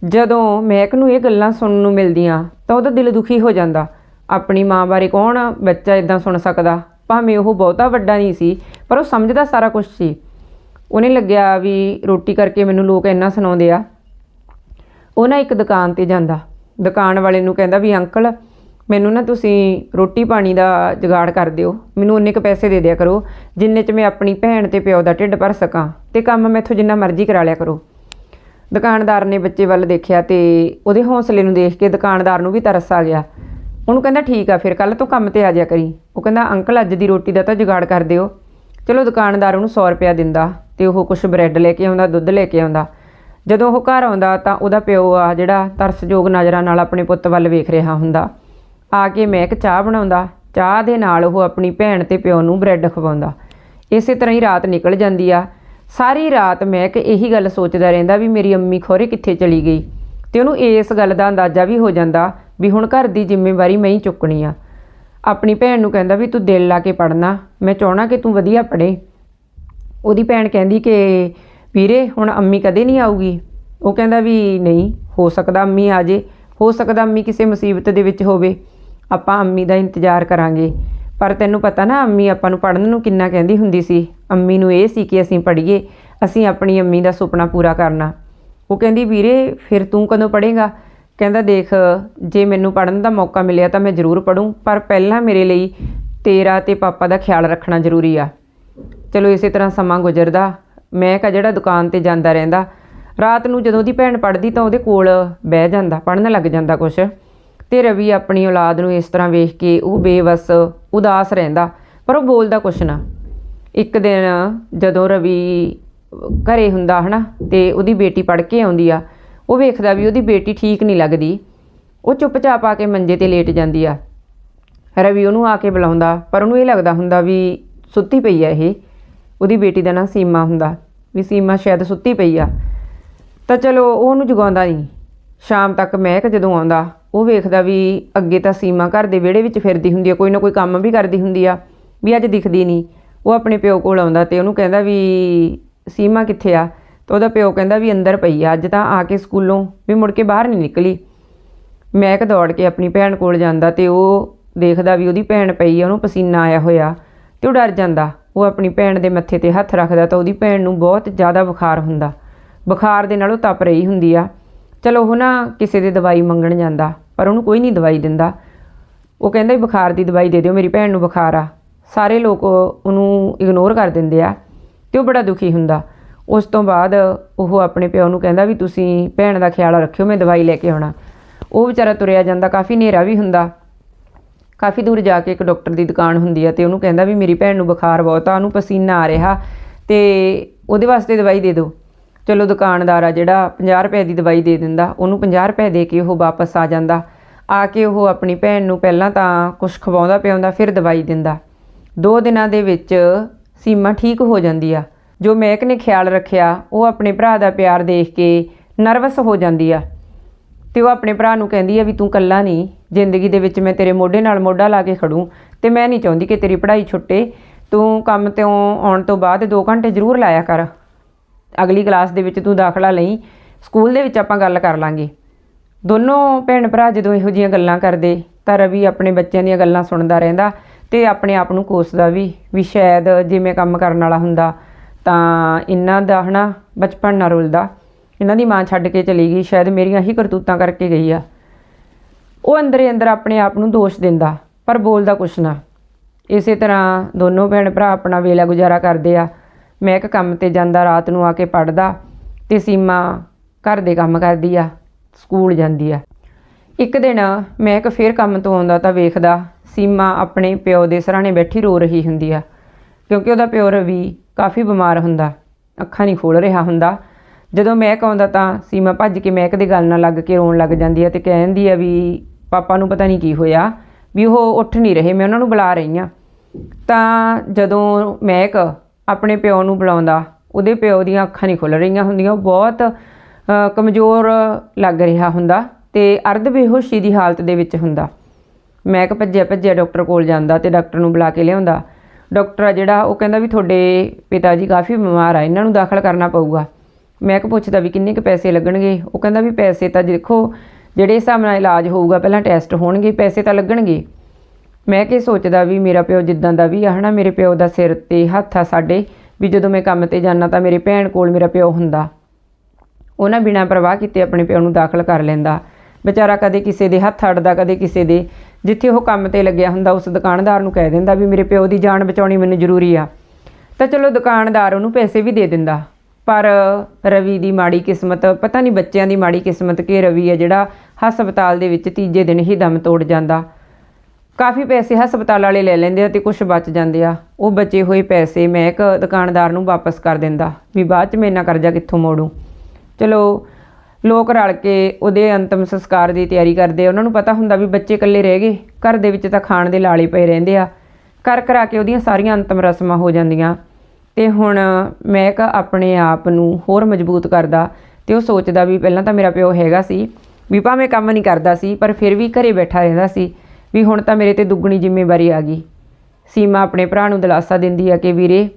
ਜਦੋਂ ਮਹਿਕ ਨੂੰ ਇਹ ਗੱਲਾਂ ਸੁਣਨ ਨੂੰ ਮਿਲਦੀਆਂ, ਤਾਂ ਉਹਦਾ ਦਿਲ ਦੁਖੀ ਹੋ ਜਾਂਦਾ। ਆਪਣੀ ਮਾਂ ਬਾਰੇ ਕੌਣ ਬੱਚਾ ਇਦਾਂ ਸੁਣ ਸਕਦਾ? ਭਾਵੇਂ ਉਹ ਬਹੁਤਾ ਵੱਡਾ ਨਹੀਂ ਸੀ, ਪਰ ਉਹ ਸਮਝਦਾ ਸਾਰਾ ਕੁਝ ਸੀ। ਉਹਨੇ ਲੱਗਿਆ ਵੀ ਰੋਟੀ ਕਰਕੇ ਮੈਨੂੰ ਲੋਕ ਇੰਨਾ ਸੁਣਾਉਂਦੇ ਆ। ਉਹ ਨਾ ਇੱਕ ਦੁਕਾਨ ਤੇ ਜਾਂਦਾ। ਦੁਕਾਨ ਵਾਲੇ ਨੂੰ ਕਹਿੰਦਾ ਵੀ, ਅੰਕਲ, ਮੈਨੂੰ ਨਾ ਤੁਸੀਂ ਰੋਟੀ ਪਾਣੀ ਦਾ ਜੁਗਾੜ ਕਰ ਦਿਓ। ਮੈਨੂੰ ਉਨੇ ਕ ਪੈਸੇ ਦੇ ਦਿਆ ਕਰੋ, ਜਿੰਨੇ ਚ ਮੈਂ ਆਪਣੀ ਭੈਣ ਤੇ ਪਿਓ ਦਾ ਢਿੱਡ ਭਰ ਸਕਾਂ। ਤੇ ਕੰਮ ਮੈਥੋਂ ਜਿੰਨਾ ਮਰਜ਼ੀ ਕਰਾ ਲਿਆ ਕਰੋ। ਦੁਕਾਨਦਾਰ ਨੇ ਬੱਚੇ ਵੱਲ ਦੇਖਿਆ ਤੇ ਉਹਦੇ ਹੌਸਲੇ ਨੂੰ ਦੇਖ ਕੇ ਦੁਕਾਨਦਾਰ ਨੂੰ ਵੀ ਤਰਸ ਆ ਗਿਆ। ਉਹਨੂੰ ਕਹਿੰਦਾ ਠੀਕ ਆ, ਫਿਰ ਕੱਲ ਤੋਂ ਕੰਮ ਤੇ ਆ ਜਾਇਆ ਕਰੀ। ਉਹ ਕਹਿੰਦਾ, ਅੰਕਲ, ਅੱਜ ਦੀ ਰੋਟੀ ਦਾ ਤਾਂ ਜੁਗਾੜ ਕਰ ਦਿਓ। ਚਲੋ, ਦੁਕਾਨਦਾਰ ਉਹਨੂੰ 100 ਰੁਪਇਆ ਦਿੰਦਾ ਤੇ ਉਹ ਕੁਝ ਬ੍ਰੈਡ ਲੈ ਕੇ ਆਉਂਦਾ, ਦੁੱਧ ਲੈ ਕੇ ਆਉਂਦਾ। ਜਦੋਂ ਉਹ ਘਰ ਆਉਂਦਾ ਤਾਂ ਉਹਦਾ ਪਿਓ ਆ ਜਿਹੜਾ ਤਰਸਯੋਗ ਨਜ਼ਰਾਂ ਨਾਲ ਆਪਣੇ ਪੁੱਤ ਵੱਲ ਵੇਖ ਰਿਹਾ ਹੁੰਦਾ। ਆ ਕੇ ਮਹਿਕ ਚਾਹ ਬਣਾਉਂਦਾ। ਚਾਹ ਦੇ ਨਾਲ ਉਹ ਆਪਣੀ ਭੈਣ ਤੇ ਪਿਓ ਨੂੰ ਬ੍ਰੈਡ ਖਵਾਉਂਦਾ। ਇਸੇ ਤਰ੍ਹਾਂ ਹੀ ਰਾਤ ਨਿਕਲ ਜਾਂਦੀ ਆ। ਸਾਰੀ ਰਾਤ ਮਹਿਕ ਇਹੀ ਗੱਲ ਸੋਚਦਾ ਰਹਿੰਦਾ ਵੀ ਮੇਰੀ ਅੰਮੀ ਖੋਰੇ ਕਿੱਥੇ ਚਲੀ ਗਈ। ਤੇ ਉਹਨੂੰ ਇਸ ਗੱਲ ਦਾ ਅੰਦਾਜ਼ਾ ਵੀ ਹੋ ਜਾਂਦਾ ਵੀ ਹੁਣ ਘਰ ਦੀ ਜ਼ਿੰਮੇਵਾਰੀ ਮੈਂ ਹੀ ਚੁੱਕਣੀ ਆ। ਆਪਣੀ ਭੈਣ ਨੂੰ ਕਹਿੰਦਾ ਵੀ ਤੂੰ ਦਿਲ ਲਾ ਕੇ ਪੜਨਾ ਮੈਂ ਚਾਹਣਾ ਕਿ ਤੂੰ ਵਧੀਆ ਪੜ੍ਹੇ। ਉਹਦੀ ਭੈਣ ਕਹਿੰਦੀ ਕਿ, ਵੀਰੇ, ਹੁਣ ਅੰਮੀ ਕਦੇ ਨਹੀਂ ਆਊਗੀ? ਉਹ ਕਹਿੰਦਾ ਵੀ ਨਹੀਂ, ਹੋ ਸਕਦਾ ਅੰਮੀ ਆ ਜੇ। ਹੋ ਸਕਦਾ ਅੰਮੀ ਕਿਸੇ ਮੁਸੀਬਤ ਦੇ ਵਿੱਚ ਹੋਵੇ। ਆਪਾਂ ਅੰਮੀ ਦਾ ਇੰਤਜ਼ਾਰ ਕਰਾਂਗੇ। ਪਰ ਤੈਨੂੰ ਪਤਾ ਨਾ, ਅੰਮੀ ਆਪਾਂ ਨੂੰ ਪੜਨ ਨੂੰ ਕਿੰਨਾ ਕਹਿੰਦੀ ਹੁੰਦੀ ਸੀ। ਅੰਮੀ ਨੂੰ ਇਹ ਸੀ ਕਿ ਅਸੀਂ ਪੜ੍ਹੀਏ। ਅਸੀਂ ਆਪਣੀ ਅੰਮੀ ਦਾ ਸੁਪਨਾ ਪੂਰਾ ਕਰਨਾ। ਉਹ ਕਹਿੰਦੀ, ਵੀਰੇ, ਫਿਰ ਤੂੰ ਕਦੋਂ ਪੜ੍ਹੇਗਾ? ਕਹਿੰਦਾ ਦੇਖ, ਜੇ ਮੈਨੂੰ ਪੜਨ ਦਾ ਮੌਕਾ ਮਿਲਿਆ ਤਾਂ ਮੈਂ ਜ਼ਰੂਰ ਪੜੂੰ ਪਰ ਪਹਿਲਾਂ ਮੇਰੇ ਲਈ ਤੇਰਾ ਤੇ ਪਾਪਾ ਦਾ ਖਿਆਲ ਰੱਖਣਾ ਜ਼ਰੂਰੀ ਆ। ਚਲੋ ਇਸੇ ਤਰ੍ਹਾਂ ਸਮਾਂ ਗੁਜ਼ਰਦਾ, ਮੈਂ ਕਾ ਜਿਹੜਾ ਦੁਕਾਨ ਤੇ ਜਾਂਦਾ ਰਹਿੰਦਾ, ਰਾਤ ਨੂੰ ਜਦੋਂ ਉਹਦੀ ਭੈਣ ਪੜਦੀ ਤਾਂ ਉਹਦੇ ਕੋਲ ਬਹਿ ਜਾਂਦਾ ਪੜਨ ਲੱਗ ਜਾਂਦਾ ਕੁਛ। ਤੇ ਰਵੀ ਆਪਣੀ ਔਲਾਦ ਨੂੰ ਇਸ ਤਰ੍ਹਾਂ ਵੇਖ ਕੇ ਉਹ ਬੇਵਸ, ਉਦਾਸ ਰਹਿੰਦਾ, ਪਰ ਉਹ ਬੋਲਦਾ ਕੁਛ ਨਾ। ਇੱਕ ਦਿਨ ਜਦੋਂ ਰਵੀ ਘਰੇ ਹੁੰਦਾ ਹਨਾ, ਤੇ ਉਹਦੀ ਬੇਟੀ ਪੜ ਕੇ ਆਉਂਦੀ ਆ ਉਹ ਵੇਖਦਾ ਵੀ ਉਹਦੀ ਬੇਟੀ ਠੀਕ ਨਹੀਂ ਲੱਗਦੀ। ਉਹ ਚੁੱਪਚਾਪ ਆ ਕੇ ਮੰਜੇ ਤੇ ਲੇਟ ਜਾਂਦੀ ਆ। ਰਵੀ ਉਹਨੂੰ ਆ ਕੇ ਬੁਲਾਉਂਦਾ, ਪਰ ਉਹਨੂੰ ਇਹ ਲੱਗਦਾ ਹੁੰਦਾ ਵੀ ਸੁੱਤੀ ਪਈ ਆ ਇਹ। ਉਹਦੀ ਬੇਟੀ ਦਾ ਨਾਂ ਸੀਮਾ ਹੁੰਦਾ, ਵੀ ਸੀਮਾ ਸ਼ਾਇਦ ਸੁੱਤੀ ਪਈ ਆ। ਤਾਂ ਚਲੋ ਉਹ ਉਹਨੂੰ ਜਗਾਉਂਦਾ ਨਹੀਂ। ਸ਼ਾਮ ਤੱਕ ਮਹਿਕ ਜਦੋਂ ਆਉਂਦਾ, ਉਹ ਵੇਖਦਾ ਵੀ ਅੱਗੇ ਤਾਂ ਸੀਮਾ ਘਰ ਦੇ ਵਿਹੜੇ ਵਿੱਚ ਫਿਰਦੀ ਹੁੰਦੀ ਆ, ਕੋਈ ਨਾ ਕੋਈ ਕੰਮ ਵੀ ਕਰਦੀ ਹੁੰਦੀ ਆ, ਵੀ ਅੱਜ ਦਿਖਦੀ ਨਹੀਂ। ਉਹ ਆਪਣੇ ਪਿਓ ਕੋਲ ਆਉਂਦਾ ਤੇ ਉਹਨੂੰ ਕਹਿੰਦਾ ਵੀ ਸੀਮਾ ਕਿੱਥੇ ਆ? ਤਾਂ ਉਹਦਾ ਪਿਓ ਕਹਿੰਦਾ ਵੀ ਅੰਦਰ ਪਈ ਆ, ਅੱਜ ਤਾਂ ਆ ਕੇ ਸਕੂਲੋਂ ਵੀ ਮੁੜ ਕੇ ਬਾਹਰ ਨਹੀਂ ਨਿਕਲੀ। ਮਹਿਕ ਦੌੜ ਕੇ ਆਪਣੀ ਭੈਣ ਕੋਲ ਜਾਂਦਾ ਤੇ ਉਹ ਦੇਖਦਾ ਵੀ ਉਹਦੀ ਭੈਣ ਪਈ ਆ, ਉਹਨੂੰ ਪਸੀਨਾ ਆਇਆ ਹੋਇਆ ਤੇ ਉਹ ਡਰ ਜਾਂਦਾ। ਉਹ ਆਪਣੀ ਭੈਣ ਦੇ ਮੱਥੇ ਤੇ ਹੱਥ ਰੱਖਦਾ ਤਾਂ ਉਹਦੀ ਭੈਣ ਨੂੰ ਬਹੁਤ ਜ਼ਿਆਦਾ ਬੁਖਾਰ ਹੁੰਦਾ। ਬੁਖਾਰ ਦੇ ਨਾਲ ਉਹ ਤਪ ਰਹੀ ਹੁੰਦੀ ਆ। ਚਲੋ ਉਹ ਨਾ ਕਿਸੇ ਦੇ ਦਵਾਈ ਮੰਗਣ ਜਾਂਦਾ, ਪਰ ਉਹਨੂੰ ਕੋਈ ਨਹੀਂ ਦਵਾਈ ਦਿੰਦਾ। ਉਹ ਕਹਿੰਦਾ ਵੀ ਬੁਖਾਰ ਦੀ ਦਵਾਈ ਦੇ ਦਿਓ, ਮੇਰੀ ਭੈਣ ਨੂੰ ਬੁਖਾਰ ਆ। ਸਾਰੇ ਲੋਕ ਉਹਨੂੰ ਇਗਨੋਰ ਕਰ ਦਿੰਦੇ ਆ ਤੇ ਉਹ ਬੜਾ ਦੁਖੀ ਹੁੰਦਾ। ਉਸ ਤੋਂ ਬਾਅਦ ਉਹ ਆਪਣੇ ਪਿਓ ਨੂੰ ਕਹਿੰਦਾ ਵੀ ਤੁਸੀਂ ਭੈਣ ਦਾ ਖਿਆਲ ਰੱਖਿਓ, ਮੈਂ ਦਵਾਈ ਲੈ ਕੇ ਆਉਣਾ। ਉਹ ਵਿਚਾਰਾ ਤੁਰਿਆ ਜਾਂਦਾ, ਕਾਫੀ ਹਨੇਰਾ ਵੀ ਹੁੰਦਾ। ਕਾਫੀ ਦੂਰ ਜਾ ਕੇ ਇੱਕ ਡਾਕਟਰ ਦੀ ਦੁਕਾਨ ਹੁੰਦੀ ਆ ਤੇ ਉਹਨੂੰ ਕਹਿੰਦਾ ਵੀ ਮੇਰੀ ਭੈਣ ਨੂੰ ਬੁਖਾਰ ਬਹੁਤ ਆ, ਉਹਨੂੰ ਪਸੀਨਾ ਆ ਰਿਹਾ ਤੇ ਉਹਦੇ ਵਾਸਤੇ ਦਵਾਈ ਦੇ ਦਿਓ। ਚਲੋ ਦੁਕਾਨਦਾਰ ਆ ਜਿਹੜਾ 50 ਰੁਪਏ ਦੀ ਦਵਾਈ ਦੇ ਦਿੰਦਾ, ਉਹਨੂੰ 50 ਰੁਪਏ ਦੇ ਕੇ ਉਹ ਵਾਪਸ ਆ ਜਾਂਦਾ। ਆ ਕੇ ਉਹ ਆਪਣੀ ਭੈਣ ਨੂੰ ਪਹਿਲਾਂ ਤਾਂ ਕੁਝ ਖਵਾਉਂਦਾ ਪਿਆਉਂਦਾ, ਫਿਰ ਦਵਾਈ ਦਿੰਦਾ। ਦੋ ਦਿਨਾਂ ਦੇ ਵਿੱਚ ਸੀਮਾ ਠੀਕ ਹੋ ਜਾਂਦੀ ਆ। ਜੋ ਮਹਿਕ ਨੇ ਖਿਆਲ ਰੱਖਿਆ, ਉਹ ਆਪਣੇ ਭਰਾ ਦਾ ਪਿਆਰ ਦੇਖ ਕੇ ਨਰਵਸ ਹੋ ਜਾਂਦੀ ਆ। ਤੇ ਉਹ ਆਪਣੇ ਭਰਾ ਨੂੰ ਕਹਿੰਦੀ ਆ ਵੀ ਤੂੰ ਕੱਲਾ ਨਹੀਂ, ਜ਼ਿੰਦਗੀ ਦੇ ਵਿੱਚ ਮੈਂ ਤੇਰੇ ਮੋਢੇ ਨਾਲ ਮੋਢਾ ਲਾ ਕੇ ਖੜੂੰ ਤੇ ਮੈਂ ਨਹੀਂ ਚਾਹੁੰਦੀ ਕਿ ਤੇਰੀ ਪੜ੍ਹਾਈ ਛੁੱਟੇ। ਤੂੰ ਕੰਮ ਤੋਂ ਆਉਣ ਤੋਂ ਬਾਅਦ 2 ਘੰਟੇ ਜ਼ਰੂਰ ਲਾਇਆ ਕਰ। ਅਗਲੀ ਕਲਾਸ ਦੇ ਵਿੱਚ ਤੂੰ ਦਾਖਲਾ ਲਈ, ਸਕੂਲ ਦੇ ਵਿੱਚ ਆਪਾਂ ਗੱਲ ਕਰ ਲਾਂਗੇ। ਦੋਨੋਂ ਭੈਣ ਭਰਾ ਜਦੋਂ ਇਹੋ ਜਿਹੀਆਂ ਗੱਲਾਂ ਕਰਦੇ, ਤਾਂ ਰਵੀ ਆਪਣੇ ਬੱਚਿਆਂ ਦੀਆਂ ਗੱਲਾਂ ਸੁਣਦਾ ਰਹਿੰਦਾ ਤੇ ਆਪਣੇ ਆਪ ਨੂੰ ਕੋਸਦਾ ਵੀ ਵੀ ਸ਼ਾਇਦ ਜੇ ਮੈਂ ਕੰਮ ਕਰਨ ਵਾਲਾ ਹੁੰਦਾ ਤਾਂ ਇਹਨਾਂ ਦਾ ਹਨਾ ਬਚਪਨ ਨਾਲ ਰੁਲਦਾ। ਇਹਨਾਂ ਦੀ ਮਾਂ ਛੱਡ ਕੇ ਚਲੀ ਗਈ, ਸ਼ਾਇਦ ਮੇਰੀਆਂ ਹੀ ਕਰਤੂਤਾਂ ਕਰਕੇ ਗਈ ਆ। ਉਹ ਅੰਦਰੇ ਅੰਦਰ ਆਪਣੇ ਆਪ ਨੂੰ ਦੋਸ਼ ਦਿੰਦਾ, ਪਰ ਬੋਲਦਾ ਕੁਛ ਨਾ। ਇਸੇ ਤਰ੍ਹਾਂ ਦੋਨੋਂ ਭੈਣ ਭਰਾ ਆਪਣਾ ਵੇਲਾ ਗੁਜ਼ਾਰਾ ਕਰਦੇ ਆ। ਮੈਂ ਇੱਕ ਕੰਮ ਤੇ ਜਾਂਦਾ, ਰਾਤ ਨੂੰ ਆ ਕੇ ਪੜਦਾ ਤੇ ਸੀਮਾ ਘਰ ਦੇ ਕੰਮ ਕਰਦੀ ਆ, ਸਕੂਲ ਜਾਂਦੀ ਆ। ਇੱਕ ਦਿਨ ਮੈਂ ਇੱਕ ਫੇਰ ਕੰਮ ਤੋਂ ਆਉਂਦਾ ਤਾਂ ਵੇਖਦਾ ਸੀਮਾ ਆਪਣੇ ਪਿਓ ਦੇ ਸਰਾਣੇ ਬੈਠੀ ਰੋ ਰਹੀ ਹੁੰਦੀ ਆ, ਕਿਉਂਕਿ ਉਹਦਾ ਪਿਓ ਰਵੀ ਕਾਫੀ ਬਿਮਾਰ ਹੁੰਦਾ, ਅੱਖਾਂ ਨਹੀਂ ਖੋਲ ਰਿਹਾ ਹੁੰਦਾ। ਜਦੋਂ ਮਹਿਕ ਆਉਂਦਾ ਤਾਂ ਸੀਮਾ ਭੱਜ ਕੇ ਮਹਿਕ ਦੇ ਗੱਲ ਨਾਲ ਲੱਗ ਕੇ ਰੋਣ ਲੱਗ ਜਾਂਦੀ ਆ ਤੇ ਕਹਿੰਦੀ ਆ ਵੀ ਪਾਪਾ ਨੂੰ ਪਤਾ ਨਹੀਂ ਕੀ ਹੋਇਆ, ਵੀ ਉਹ ਉੱਠ ਨਹੀਂ ਰਹੇ, ਮੈਂ ਉਹਨਾਂ ਨੂੰ ਬੁਲਾ ਰਹੀ ਆ ਤਾਂ ਜਦੋਂ ਮਹਿਕ ਆਪਣੇ ਪਿਓ ਨੂੰ ਬੁਲਾਉਂਦਾ, ਉਹਦੇ ਪਿਓ ਦੀਆਂ ਅੱਖਾਂ ਨਹੀਂ ਖੁੱਲ ਰਹੀਆਂ ਹੁੰਦੀਆਂ, ਉਹ ਬਹੁਤ ਕਮਜ਼ੋਰ ਲੱਗ ਰਿਹਾ ਹੁੰਦਾ ਤੇ ਅਰਧ ਬੇਹੋਸ਼ੀ ਦੀ ਹਾਲਤ ਦੇ ਵਿੱਚ ਹੁੰਦਾ। ਮਹਿਕ ਭੱਜਿਆ ਭੱਜਿਆ ਡਾਕਟਰ ਕੋਲ ਜਾਂਦਾ ਤੇ ਡਾਕਟਰ ਨੂੰ ਬੁਲਾ ਕੇ ਲਿਆਉਂਦਾ। ਡਾਕਟਰ ਆ ਜਿਹੜਾ, ਉਹ ਕਹਿੰਦਾ ਵੀ ਤੁਹਾਡੇ ਪਿਤਾ ਜੀ ਕਾਫੀ ਬਿਮਾਰ ਆ, ਇਹਨਾਂ ਨੂੰ ਦਾਖਲ ਕਰਨਾ ਪਊਗਾ। ਮੈਂ ਕਿ ਪੁੱਛਦਾ ਵੀ ਕਿੰਨੇ ਕੁ ਪੈਸੇ ਲੱਗਣਗੇ? ਉਹ ਕਹਿੰਦਾ ਵੀ ਪੈਸੇ ਤਾਂ ਦੇਖੋ, ਜਿਹੜੇ ਹਿਸਾਬ ਨਾਲ ਇਲਾਜ ਹੋਊਗਾ, ਪਹਿਲਾਂ ਟੈਸਟ ਹੋਣਗੇ, ਪੈਸੇ ਤਾਂ ਲੱਗਣਗੇ। ਮੈਂ ਕਿ ਸੋਚਦਾ ਵੀ ਮੇਰਾ ਪਿਓ ਜਿੱਦਾਂ ਦਾ ਵੀ ਆ, ਹਨਾ? ਮੇਰੇ ਪਿਓ ਦਾ ਸਿਰ ਤੇ ਹੱਥ ਆ ਸਾਡੇ, ਵੀ ਜਦੋਂ ਮੈਂ ਕੰਮ ਤੇ ਜਾਣਾ ਤਾਂ ਮੇਰੇ ਭੈਣ ਕੋਲ ਮੇਰਾ ਪਿਓ ਹੁੰਦਾ। ਉਹਨਾਂ ਬਿਨਾਂ ਪਰਵਾਹ ਕੀਤੇ ਆਪਣੇ ਪਿਓ ਨੂੰ ਦਾਖਲ ਕਰ ਲੈਂਦਾ। ਵਿਚਾਰਾ ਕਦੇ ਕਿਸੇ ਦੇ ਹੱਥ ਅੜਦਾ, ਕਦੇ ਕਿਸੇ ਦੇ ਜਿੱਥੇ ਉਹ ਕੰਮ ਤੇ ਲੱਗਿਆ ਹੁੰਦਾ, ਉਸ ਦੁਕਾਨਦਾਰ ਨੂੰ ਕਹਿ ਦਿੰਦਾ ਵੀ ਮੇਰੇ ਪਿਓ ਦੀ ਜਾਨ ਬਚਾਉਣੀ ਮੈਨੂੰ ਜ਼ਰੂਰੀ ਆ। ਤਾਂ ਚਲੋ ਦੁਕਾਨਦਾਰ ਉਹਨੂੰ ਪੈਸੇ ਵੀ ਦੇ ਦਿੰਦਾ। ਪਰ ਰਵੀ ਦੀ ਮਾੜੀ ਕਿਸਮਤ, ਪਤਾ ਨਹੀਂ ਬੱਚਿਆਂ ਦੀ ਮਾੜੀ ਕਿਸਮਤ ਕਿ ਰਵੀ ਹੈ ਜਿਹੜਾ ਹਸਪਤਾਲ ਦੇ ਵਿੱਚ ਤੀਜੇ ਦਿਨ ਹੀ ਦਮ ਤੋੜ ਜਾਂਦਾ। ਕਾਫੀ ਪੈਸੇ ਹਸਪਤਾਲ ਵਾਲੇ ਲੈ ਲੈਂਦੇ ਆ ਤੇ ਕੁਝ ਬਚ ਜਾਂਦੇ ਆ। ਉਹ ਬਚੇ ਹੋਏ ਪੈਸੇ ਮੈਂ ਇੱਕ ਦੁਕਾਨਦਾਰ ਨੂੰ ਵਾਪਸ ਕਰ ਦਿੰਦਾ ਵੀ ਬਾਅਦ ਚ ਮੈਂ ਇੰਨਾ ਕਰਜ਼ਾ ਕਿੱਥੋਂ ਮੋੜੂ। ਚਲੋ ਲੋਕ ਰਲ ਕੇ ਉਹਦੇ ਅੰਤਮ ਸੰਸਕਾਰ ਦੀ ਤਿਆਰੀ ਕਰਦੇ ਆ। ਉਹਨਾਂ ਨੂੰ ਪਤਾ ਹੁੰਦਾ ਵੀ ਬੱਚੇ ਇਕੱਲੇ ਰਹਿ ਗਏ। ਘਰ ਦੇ ਵਿੱਚ ਤਾਂ ਖਾਣ ਦੇ ਲਾਲੇ ਪਏ ਰਹਿੰਦੇ ਆ। ਕਰ ਕਰਾ ਕੇ ਉਹਦੀਆਂ ਸਾਰੀਆਂ ਅੰਤਮ ਰਸਮਾਂ ਹੋ ਜਾਂਦੀਆਂ। ਤੇ ਹੁਣ ਮੈਂ ਇੱਕ ਆਪਣੇ ਆਪ ਨੂੰ ਹੋਰ ਮਜ਼ਬੂਤ ਕਰਦਾ ਤੇ ਉਹ ਸੋਚਦਾ ਵੀ ਪਹਿਲਾਂ ਤਾਂ ਮੇਰਾ ਪਿਓ ਹੈਗਾ ਸੀ, ਵੀ ਭਾਵੇਂ ਕੰਮ ਨਹੀਂ ਕਰਦਾ ਸੀ, ਪਰ ਫਿਰ ਵੀ ਘਰੇ ਬੈਠਾ ਰਹਿੰਦਾ ਸੀ, ਵੀ ਹੁਣ ਤਾਂ ਮੇਰੇ ਤੇ ਦੁੱਗਣੀ ਜ਼ਿੰਮੇਵਾਰੀ ਆ ਗਈ। ਸੀਮਾ ਆਪਣੇ ਭਰਾ ਨੂੰ ਦਿਲਾਸਾ ਦਿੰਦੀ ਆ ਕਿ ਵੀਰੇ,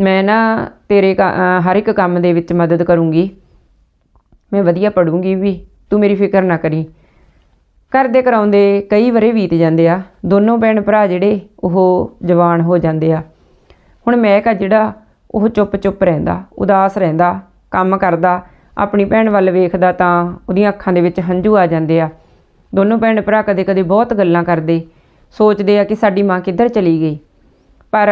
ਮੈਂ ਨਾ ਤੇਰੇ ਕ- ਹਰ ਇੱਕ ਕੰਮ ਦੇ ਵਿੱਚ ਮਦਦ ਕਰੂੰਗੀ। ਮੈਂ ਵਧੀਆ ਪੜੂੰਗੀ ਵੀ, ਤੂੰ ਮੇਰੀ ਫਿਕਰ ਨਾ ਕਰੀ। ਕਰਦੇ ਕਰਾਉਂਦੇ ਕਈ ਵਰੇ ਬੀਤ ਜਾਂਦੇ ਆ। ਦੋਨੋਂ ਭੈਣ ਭਰਾ ਜਿਹੜੇ, ਉਹ ਜਵਾਨ ਹੋ ਜਾਂਦੇ ਆ। ਹੁਣ ਮਹਿਕ ਆ ਜਿਹੜਾ ਉਹ ਚੁੱਪ-ਚੁੱਪ ਰਹਿੰਦਾ, ਉਦਾਸ ਰਹਿੰਦਾ, ਕੰਮ ਕਰਦਾ, ਆਪਣੀ ਭੈਣ ਵੱਲ ਵੇਖਦਾ ਤਾਂ ਉਹਦੀਆਂ ਅੱਖਾਂ ਦੇ ਵਿੱਚ ਹੰਝੂ ਆ ਜਾਂਦੇ ਆ। ਦੋਨੋਂ ਭੈਣ ਭਰਾ ਕਦੇ-ਕਦੇ ਬਹੁਤ ਗੱਲਾਂ ਕਰਦੇ। ਸੋਚਦੇ ਆ ਕਿ ਸਾਡੀ ਮਾਂ ਕਿੱਧਰ ਚਲੀ ਗਈ। ਪਰ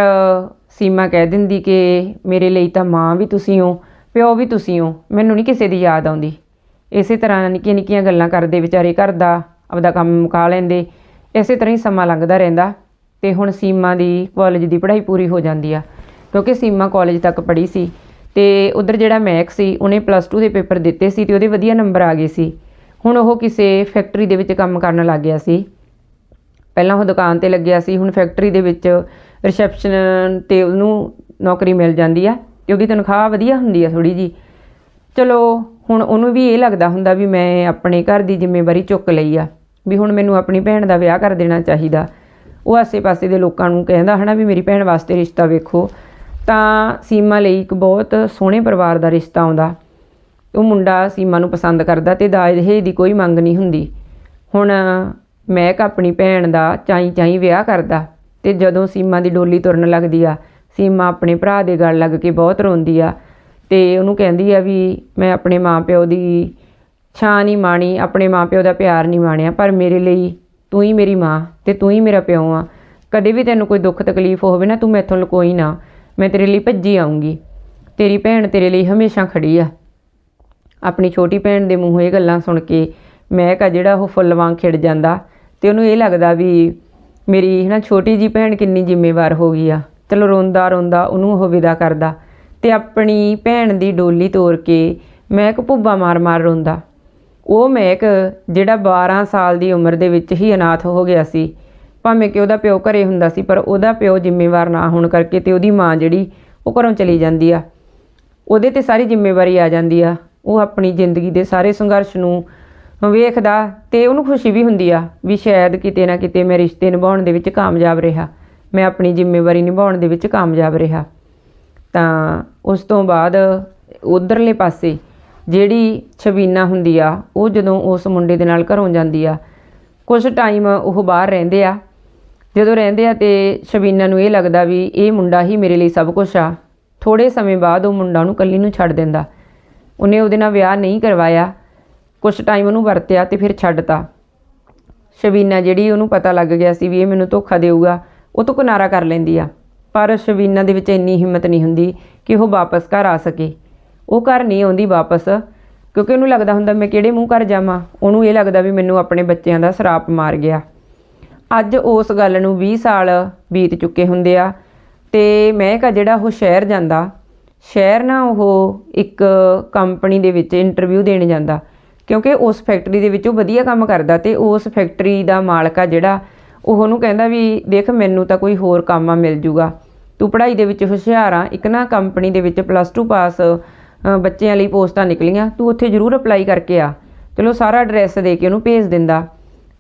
ਸੀਮਾ ਕਹਿ ਦਿੰਦੀ ਕਿ ਮੇਰੇ ਲਈ ਤਾਂ ਮਾਂ ਵੀ ਤੁਸੀਂ ਹੋ। ਪਿਓ ਵੀ ਤੁਸੀਂ ਹੋ, ਮੈਨੂੰ ਨਹੀਂ ਕਿਸੇ ਦੀ ਯਾਦ ਆਉਂਦੀ। ਇਸੇ ਤਰ੍ਹਾਂ ਨਿੱਕੀਆਂ ਨਿੱਕੀਆਂ ਗੱਲਾਂ ਕਰਦੇ ਵਿਚਾਰੇ ਘਰ ਦਾ, ਆਪਦਾ ਕੰਮ ਮੁਕਾ ਲੈਂਦੇ, ਇਸੇ ਤਰ੍ਹਾਂ ਹੀ ਸਮਾਂ ਲੰਘਦਾ ਰਹਿੰਦਾ ਤੇ ਹੁਣ ਸੀਮਾ ਦੀ ਕਾਲਜ ਦੀ ਪੜ੍ਹਾਈ ਪੂਰੀ ਹੋ ਜਾਂਦੀ ਆ, ਕਿਉਂਕਿ ਸੀਮਾ ਕਾਲਜ ਤੱਕ ਪੜ੍ਹੀ ਸੀ ਤੇ ਉਧਰ ਜਿਹੜਾ ਮੈਕ ਸੀ, ਉਹਨੇ ਪਲੱਸ 2 ਦੇ ਪੇਪਰ ਦਿੱਤੇ ਸੀ ਤੇ ਉਹਦੇ ਵਧੀਆ ਨੰਬਰ ਆ ਗਏ ਸੀ। ਹੁਣ ਉਹ ਕਿਸੇ ਫੈਕਟਰੀ ਦੇ ਵਿੱਚ ਕੰਮ ਕਰਨ ਲੱਗ ਗਿਆ ਸੀ। ਪਹਿਲਾਂ ਉਹ ਦੁਕਾਨ ਤੇ ਲੱਗਿਆ ਸੀ, ਹੁਣ ਫੈਕਟਰੀ ਦੇ ਵਿੱਚ ਰਿਸੈਪਸ਼ਨ ਤੇ ਉਹਨੂੰ ਨੌਕਰੀ ਮਿਲ ਜਾਂਦੀ ਆ। ਕਿਉਂਕਿ ਤਨਖਾਹ ਵਧੀਆ ਹੁੰਦੀ ਆ ਥੋੜੀ ਜੀ ਚਲੋ, ਹੁਣ ਉਹਨੂੰ ਵੀ ਇਹ ਲੱਗਦਾ ਹੁੰਦਾ ਵੀ ਮੈਂ ਆਪਣੇ ਘਰ ਦੀ ਜ਼ਿੰਮੇਵਾਰੀ ਚੁੱਕ ਲਈ ਆ, ਵੀ ਹੁਣ ਮੈਨੂੰ ਆਪਣੀ ਭੈਣ ਦਾ ਵਿਆਹ ਕਰ ਦੇਣਾ ਚਾਹੀਦਾ। ਉਹ ਆਸੇ-ਪਾਸੇ ਦੇ ਲੋਕਾਂ ਨੂੰ ਕਹਿੰਦਾ ਹਨਾ ਵੀ ਮੇਰੀ ਭੈਣ ਵਾਸਤੇ ਰਿਸ਼ਤਾ ਵੇਖੋ। ਤਾਂ ਸੀਮਾ ਲਈ ਇੱਕ ਬਹੁਤ ਸੋਹਣੇ ਪਰਿਵਾਰ ਦਾ ਰਿਸ਼ਤਾ ਆਉਂਦਾ। ਉਹ ਮੁੰਡਾ ਸੀਮਾ ਨੂੰ ਪਸੰਦ ਕਰਦਾ ਤੇ ਦਾਜ ਦਹੇਜ ਦੀ ਕੋਈ ਮੰਗ ਨਹੀਂ ਹੁੰਦੀ। ਹੁਣ ਮੈਕ ਆਪਣੀ ਭੈਣ ਦਾ ਚਾਈ ਚਾਈ ਵਿਆਹ ਕਰਦਾ ਤੇ ਜਦੋਂ ਸੀਮਾ ਦੀ ਡੋਲੀ ਤੁਰਨ ਲੱਗਦੀ ਆ ਸੀਮਾ ਆਪਣੇ ਭਰਾ ਦੇ ਗਲ ਲੱਗ ਕੇ ਬਹੁਤ ਰੋਂਦੀ ਆ ਤੇ ਉਹਨੂੰ ਕਹਿੰਦੀ ਆ ਵੀ ਮੈਂ ਆਪਣੇ ਮਾਪਿਓ ਦੀ ਛਾਂ ਨਹੀਂ ਮਾਣੀ, ਆਪਣੇ ਮਾਪਿਓ ਦਾ ਪਿਆਰ ਨਹੀਂ ਮਾਣਿਆ, ਪਰ ਮੇਰੇ ਲਈ ਤੂੰ ਹੀ ਮੇਰੀ ਮਾਂ ਤੇ ਤੂੰ ਹੀ ਮੇਰਾ ਪਿਓ ਆ। ਕਦੇ ਵੀ ਤੈਨੂੰ ਕੋਈ ਦੁੱਖ ਤਕਲੀਫ ਹੋਵੇ ਨਾ ਤੂੰ ਮੈਥੋਂ ਲੁਕੋਈ ਨਾ, ਮੈਂ ਤੇਰੇ ਲਈ ਭੱਜੀ ਆਉਂਗੀ ਤੇਰੀ ਭੈਣ ਤੇਰੇ ਲਈ ਹਮੇਸ਼ਾ ਖੜੀ ਆ। ਆਪਣੀ ਛੋਟੀ ਭੈਣ ਦੇ ਮੂੰਹੋਂ ਇਹ ਗੱਲਾਂ ਸੁਣ ਕੇ ਮਹਿਕ ਆ ਜਿਹੜਾ ਉਹ ਫੁੱਲ ਵਾਂਗ ਖਿੜ ਜਾਂਦਾ ਤੇ ਉਹਨੂੰ ਇਹ ਲੱਗਦਾ ਵੀ ਮੇਰੀ ਹਨਾ ਛੋਟੀ ਜੀ ਭੈਣ ਕਿੰਨੀ ਜ਼ਿੰਮੇਵਾਰ ਹੋ ਗਈ ਆ। ਚਲੋ ਰੋਂਦਾ ਰੋਂਦਾ ਉਹਨੂੰ ਉਹ ਵਿਦਾ ਕਰਦਾ ਤੇ ਆਪਣੀ ਭੈਣ ਦੀ ਡੋਲੀ ਤੋੜ ਕੇ ਮਹਿਕ ਭੁੱਬਾ ਮਾਰ-ਮਾਰ ਰੋਂਦਾ। ਉਹ ਮਹਿਕ ਜਿਹੜਾ 12 ਸਾਲ ਦੀ ਉਮਰ ਦੇ ਵਿੱਚ ਹੀ ਅਨਾਥ ਹੋ ਗਿਆ ਸੀ, ਭਾਵੇਂ ਕਿ ਉਹਦਾ ਪਿਓ ਘਰੇ ਹੁੰਦਾ ਸੀ, ਪਰ ਉਹਦਾ ਪਿਓ ਜ਼ਿੰਮੇਵਾਰ ਨਾ ਹੋਣ ਕਰਕੇ ਤੇ ਉਹਦੀ ਮਾਂ ਜਿਹੜੀ ਉਹ ਘਰੋਂ ਚਲੀ ਜਾਂਦੀ ਆ। ਉਹਦੇ ਤੇ ਸਾਰੀ ਜ਼ਿੰਮੇਵਾਰੀ ਆ ਜਾਂਦੀ ਆ। ਉਹ ਆਪਣੀ ਜ਼ਿੰਦਗੀ ਦੇ ਸਾਰੇ ਸੰਘਰਸ਼ ਨੂੰ ਵੇਖਦਾ ਤੇ ਉਹਨੂੰ ਖੁਸ਼ੀ ਵੀ ਹੁੰਦੀ ਆ ਵੀ ਸ਼ਾਇਦ ਕਿਤੇ ਨਾ ਕਿਤੇ ਮੈਂ ਰਿਸ਼ਤੇ ਨਿਭਾਉਣ ਦੇ ਵਿੱਚ ਕਾਮਯਾਬ ਰਿਹਾ। ਮੈਂ ਆਪਣੀ ਜ਼ਿੰਮੇਵਾਰੀ ਨਿਭਾਉਣ ਦੇ ਵਿੱਚ ਕਾਮਯਾਬ ਰਿਹਾ। ਤਾਂ ਉਸ ਤੋਂ ਬਾਅਦ ਉਧਰਲੇ ਪਾਸੇ ਜਿਹੜੀ ਛਬੀਨਾ ਹੁੰਦੀ ਆ, ਉਹ ਜਦੋਂ ਉਸ ਮੁੰਡੇ ਦੇ ਨਾਲ ਘਰੋਂ ਜਾਂਦੀ ਆ ਕੁਝ ਟਾਈਮ ਉਹ ਬਾਹਰ ਰਹਿੰਦੇ ਆ। ਜਦੋਂ ਰਹਿੰਦੇ ਆ ਤੇ ਸ਼ਬੀਨਾ ਨੂੰ ਇਹ ਲੱਗਦਾ ਵੀ ਇਹ ਮੁੰਡਾ ਹੀ ਮੇਰੇ ਲਈ ਸਭ ਕੁਝ ਆ। ਥੋੜੇ ਸਮੇਂ ਬਾਅਦ ਉਹ ਮੁੰਡਾ ਉਹਨੂੰ ਕੱਲੀ ਨੂੰ ਛੱਡ ਦਿੰਦਾ। ਉਹਨੇ ਉਹਦੇ ਨਾਲ ਵਿਆਹ ਨਹੀਂ ਕਰਵਾਇਆ। ਕੁਝ ਟਾਈਮ ਉਹਨੂੰ ਵਰਤਿਆ ਤੇ ਫਿਰ ਛੱਡਤਾ। ਸ਼ਬੀਨਾ ਜਿਹੜੀ ਉਹਨੂੰ ਪਤਾ ਲੱਗ ਗਿਆ ਸੀ ਵੀ ਇਹ ਮੈਨੂੰ ਧੋਖਾ ਦੇਊਗਾ ਉਹ ਤੋਂ ਕਿਨਾਰਾ ਕਰ ਲੈਂਦੀ ਆ। ਪਰ ਸ਼ਬੀਨਾ ਦੇ ਵਿੱਚ ਇੰਨੀ ਹਿੰਮਤ ਨਹੀਂ ਹੁੰਦੀ ਕਿ ਉਹ ਵਾਪਸ ਘਰ ਆ ਸਕੇ। ਉਹ ਘਰ ਨਹੀਂ ਆਉਂਦੀ ਵਾਪਸ, ਕਿਉਂਕਿ ਉਹਨੂੰ ਲੱਗਦਾ ਹੁੰਦਾ ਮੈਂ ਕਿਹੜੇ ਮੂੰਹ ਘਰ ਜਾਵਾਂ। ਉਹਨੂੰ ਇਹ ਲੱਗਦਾ ਵੀ ਮੈਨੂੰ ਆਪਣੇ ਬੱਚਿਆਂ ਦਾ ਸਰਾਪ ਮਾਰ ਗਿਆ। ਅੱਜ ਉਸ ਗੱਲ ਨੂੰ 20 ਸਾਲ ਬੀਤ ਚੁੱਕੇ ਹੁੰਦੇ ਆ ਤੇ ਮੈਂ ਕਾ ਜਿਹੜਾ ਉਹ ਸ਼ਹਿਰ ਜਾਂਦਾ। ਸ਼ਹਿਰ ਨਾ ਉਹ ਇੱਕ ਕੰਪਨੀ ਦੇ ਵਿੱਚ ਇੰਟਰਵਿਊ ਦੇਣ ਜਾਂਦਾ, ਕਿਉਂਕਿ ਉਸ ਫੈਕਟਰੀ ਦੇ ਵਿੱਚ ਉਹ ਵਧੀਆ ਕੰਮ ਕਰਦਾ ਤੇ ਉਸ ਫੈਕਟਰੀ ਦਾ ਮਾਲਕ ਆ ਜਿਹੜਾ ਉਹ ਉਹਨੂੰ ਕਹਿੰਦਾ ਵੀ ਦੇਖ ਮੈਨੂੰ ਤਾਂ ਕੋਈ ਹੋਰ ਕੰਮ ਆ, ਮਿਲ ਜੂਗਾ। ਤੂੰ ਪੜ੍ਹਾਈ ਦੇ ਵਿੱਚ ਹੁਸ਼ਿਆਰ ਆ, ਇੱਕ ਨਾ ਕੰਪਨੀ ਦੇ ਵਿੱਚ ਪਲੱਸ 2 ਪਾਸ ਬੱਚਿਆਂ ਲਈ ਪੋਸਟਾਂ ਨਿਕਲੀਆਂ, ਤੂੰ ਉੱਥੇ ਜ਼ਰੂਰ ਅਪਲਾਈ ਕਰਕੇ ਆ। ਚਲੋ ਸਾਰਾ ਐਡਰੈਸ ਦੇ ਕੇ ਉਹਨੂੰ ਭੇਜ ਦਿੰਦਾ।